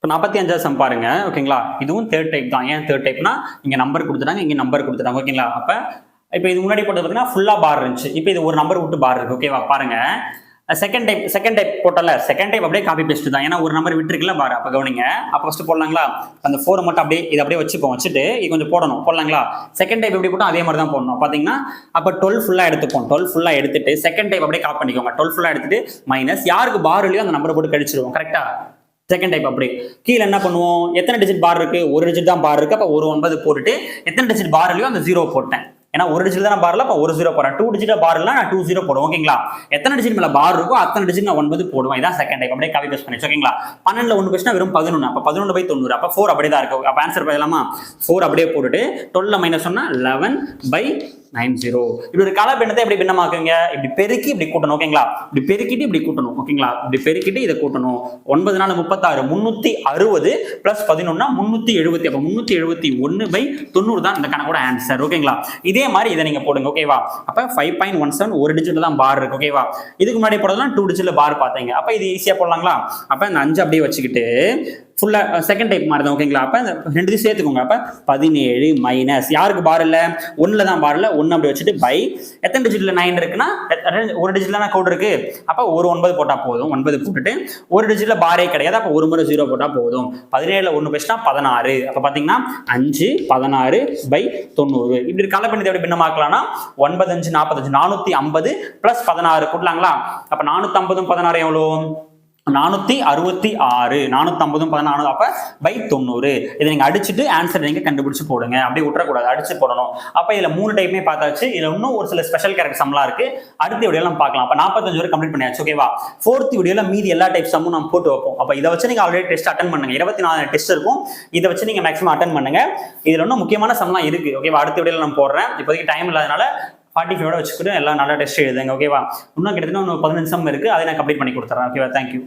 இப்போ நாற்பத்தி அஞ்சாவது சம் பாருங்க ஓகேங்களா இதுவும் தேர்ட் டைப் தான். ஏன் தேர்ட் டைப்னா இங்கே நம்பர் கொடுத்துட்டாங்க இங்கே நம்பர் கொடுத்துட்டாங்க ஓகேங்களா அப்போ இப்போ இது முன்னாடி போட்டது பார்த்தீங்கன்னா ஃபுல்லாக பார் இருந்துச்சு. இப்போ இது ஒரு நம்பர் விட்டு பார் இருக்கு ஓகேவா பாருங்க. செகண்ட் டைப் செகண்ட் டைப் போட்டல செகண்ட் டைப் அப்படியே காப்பி பேஸ்ட் தான். ஏன்னா ஒரு நம்பர் விட்டுருக்குல்ல பாரு அப்போ கவனிங்க. அப்போ ஃபஸ்ட்டு போடலாங்களா? அந்த ஃபோரை மட்டும் அப்படியே இதை அப்படியே வச்சுப்போம் வச்சுட்டு இது கொஞ்சம் போடணும். போடலாங்களா? செகண்ட் டைப் எப்படி போட்டோம் அதே மாதிரி தான் போடணும் பார்த்தீங்கன்னா அப்போ டுவெல் ஃபுல்லாக எடுத்துப்போம். டுவெல் ஃபுல்லாக எடுத்துட்டு செகண்ட் டைப் அப்படியே காப்பி பண்ணிக்கோங்க. டுவெல் ஃபுல்லாக எடுத்துட்டு மைனஸ் யாருக்கு பார் இல்லையோ அந்த நம்பரை போட்டு கழிச்சிருவோம். கரெக்டாக செகண்ட் டைப் அப்படி. கீழே என்ன பண்ணுவோம்? எத்தனை டிஜிட் பார் இருக்கு? ஒரு டிஜிட் தான் பார் இருக்கு. அப்போ ஒரு ஒன்பது போட்டுட்டு எத்தனை டிஜிட் பார் இல்லையோ அந்த ஜீரோ போட்டேன். ஏன்னா ஒரு டிஜிட் தான் பார்ல அப்போ ஒரு ஜீரோ போடுறேன். டூ டிஜிட் பார் இல்லை நான் டூ ஜீரோ போடுவோம் ஓகேங்களா எத்தனை டிஜிட் மேல பார் இருக்கோ அத்தனை டிஜிட் நான் ஒன்பது போடுவேன். இதான் செகண்ட் டைப் அப்படியே காப்பி பேஸ்ட் பண்ணி ஓகேங்களா பன்னெண்டுல ஒன்று பேசினா வெறும் பதினொன்று அப்போ பதினொன்று பை தொண்ணூறு. அப்போ ஃபோர் அப்படியே தான் இருக்கு. அப்போ ஆன்சர் பண்ணலாமா ஃபோர் அப்படியே போட்டுட்டு டுவெல்ல மைனஸ் சொன்னால் லெவன் பை நைன் ஜீரோ. இப்படி ஒரு கலர் பின்னத்தை எப்படி பின்னமாக்குங்க இப்படி பெருக்கி இப்படி கூட்டணும் ஓகேங்களா? இப்படி பெருக்கிட்டு இப்படி கூட்டணும் ஓகேங்களா? இப்படி பெருக்கிட்டு இதை கூட்டணும். ஒன்பது நாலு முப்பத்தாறு முந்நூற்றி அறுபது ப்ளஸ் பதினொன்னா முந்நூற்றி எழுபத்தி அப்போ முந்நூற்றி எழுபத்தி ஒன்று பை தொண்ணூறு தான் இந்த கணக்கோட ஆன்சர் ஓகேங்களா? இதே மாதிரி இதை நீங்கள் போடுங்க ஓகேவா? அப்போ ஃபைவ் பாயிண்ட் ஒன் செவன் ஒரு டிஜிட்டில் தான் பார் இருக்கு ஓகேவா? இதுக்கு முன்னாடி போடுறதுலாம் டூ டிஜிட்டில் பார் பார்த்தீங்க. அப்போ இது ஈஸியாக போடலாங்களா? அப்போ இந்த அஞ்சு அப்படியே வச்சுக்கிட்டு ஃபுல்லாக செகண்ட் டைப் மாதிரி தான் ஓகேங்களா அப்போ ரெண்டு ரெண்டுத்தையும் சேர்த்துக்கோங்க. அப்போ பதினேழு மைனஸ் யாருக்கு பார் இல்லை? ஒன்றில் தான் பார் இல்லை. ஒன்று அப்படி வச்சுட்டு பை எத்தனை டிஜிட்டில் நைன் இருக்குன்னா ஒரு டிஜிட்டில் தான் கோட் இருக்குது அப்போ ஒரு ஒன்பது போட்டால் போதும். ஒன்பது போட்டுட்டு ஒரு டிஜிட்டில் பாரே கிடையாது. அப்போ ஒரு முறை ஜீரோ போட்டால் போதும். பதினேழில் ஒன்று பேசினா பதினாறு. அப்போ பார்த்தீங்கன்னா அஞ்சு பதினாறு பை தொண்ணூறு. இப்படி கலப்பினத்தை எப்படி பின்னமாக்கலாம்னா ஒன்பது அஞ்சு நாற்பத்தஞ்சு நானூற்றி ஐம்பது ப்ளஸ் பதினாறு கூட்டலாங்களா அப்போ நானூற்றம்பதும் பதினாறு எவ்வளோ நானூத்தி அறுபத்தி ஆறு நானூத்தி ஐம்பதும் பதினாறு அப்ப பை தொண்ணூறு. இதை நீங்க அடிச்சுட்டு ஆன்சர் நீங்க கண்டுபிடிச்சு போடுங்க. அப்படியே விட்டுறக்கூடாது. அடிச்சு போடணும். அப்ப இதுல மூணு டைப்புமே பார்த்தாச்சு. இதுல இன்னும் ஒரு சில ஸ்பெஷல் கேரக்டர் சம்லாம் இருக்கு. அடுத்த வீடியோல நம்ம பார்க்கலாம். அப்ப நாற்பத்தஞ்சு வரை கம்ப்ளீட் பண்ணியாச்சு. ஓகேவா ஃபோர்த் வீடியோல மீதி எல்லா டைப் சம்மும் நம்ம போட்டு வைப்போம். அப்ப இதை வச்சு நீங்க ஆல்ரெடி டெஸ்ட் அட்டன் பண்ணுங்க. இருபத்தி நாலு டெஸ்ட் இருக்கும். இதை வச்சு நீங்க மேக்ஸிமம் அட்டன் பண்ணுங்க. இதுல இன்னும் முக்கியமான சம்லாம் இருக்கு. ஓகேவா அடுத்த வீடியோல நான் போடுறேன். இப்போதைக்கு டைம் இல்லாதனால ஃபார்ட்டி ஃபைவோட வச்சுக்கிட்டு எல்லாம் நல்லா டெஸ்ட் எழுதுங்க ஓகேவா இன்னும் கிட்டத்தட்ட இன்னும் பதினஞ்சு சம் இருக்குது அதை நான் கம்ப்ளீட் பண்ணி கொடுத்துறேன் ஓகேவா தேங்க்யூ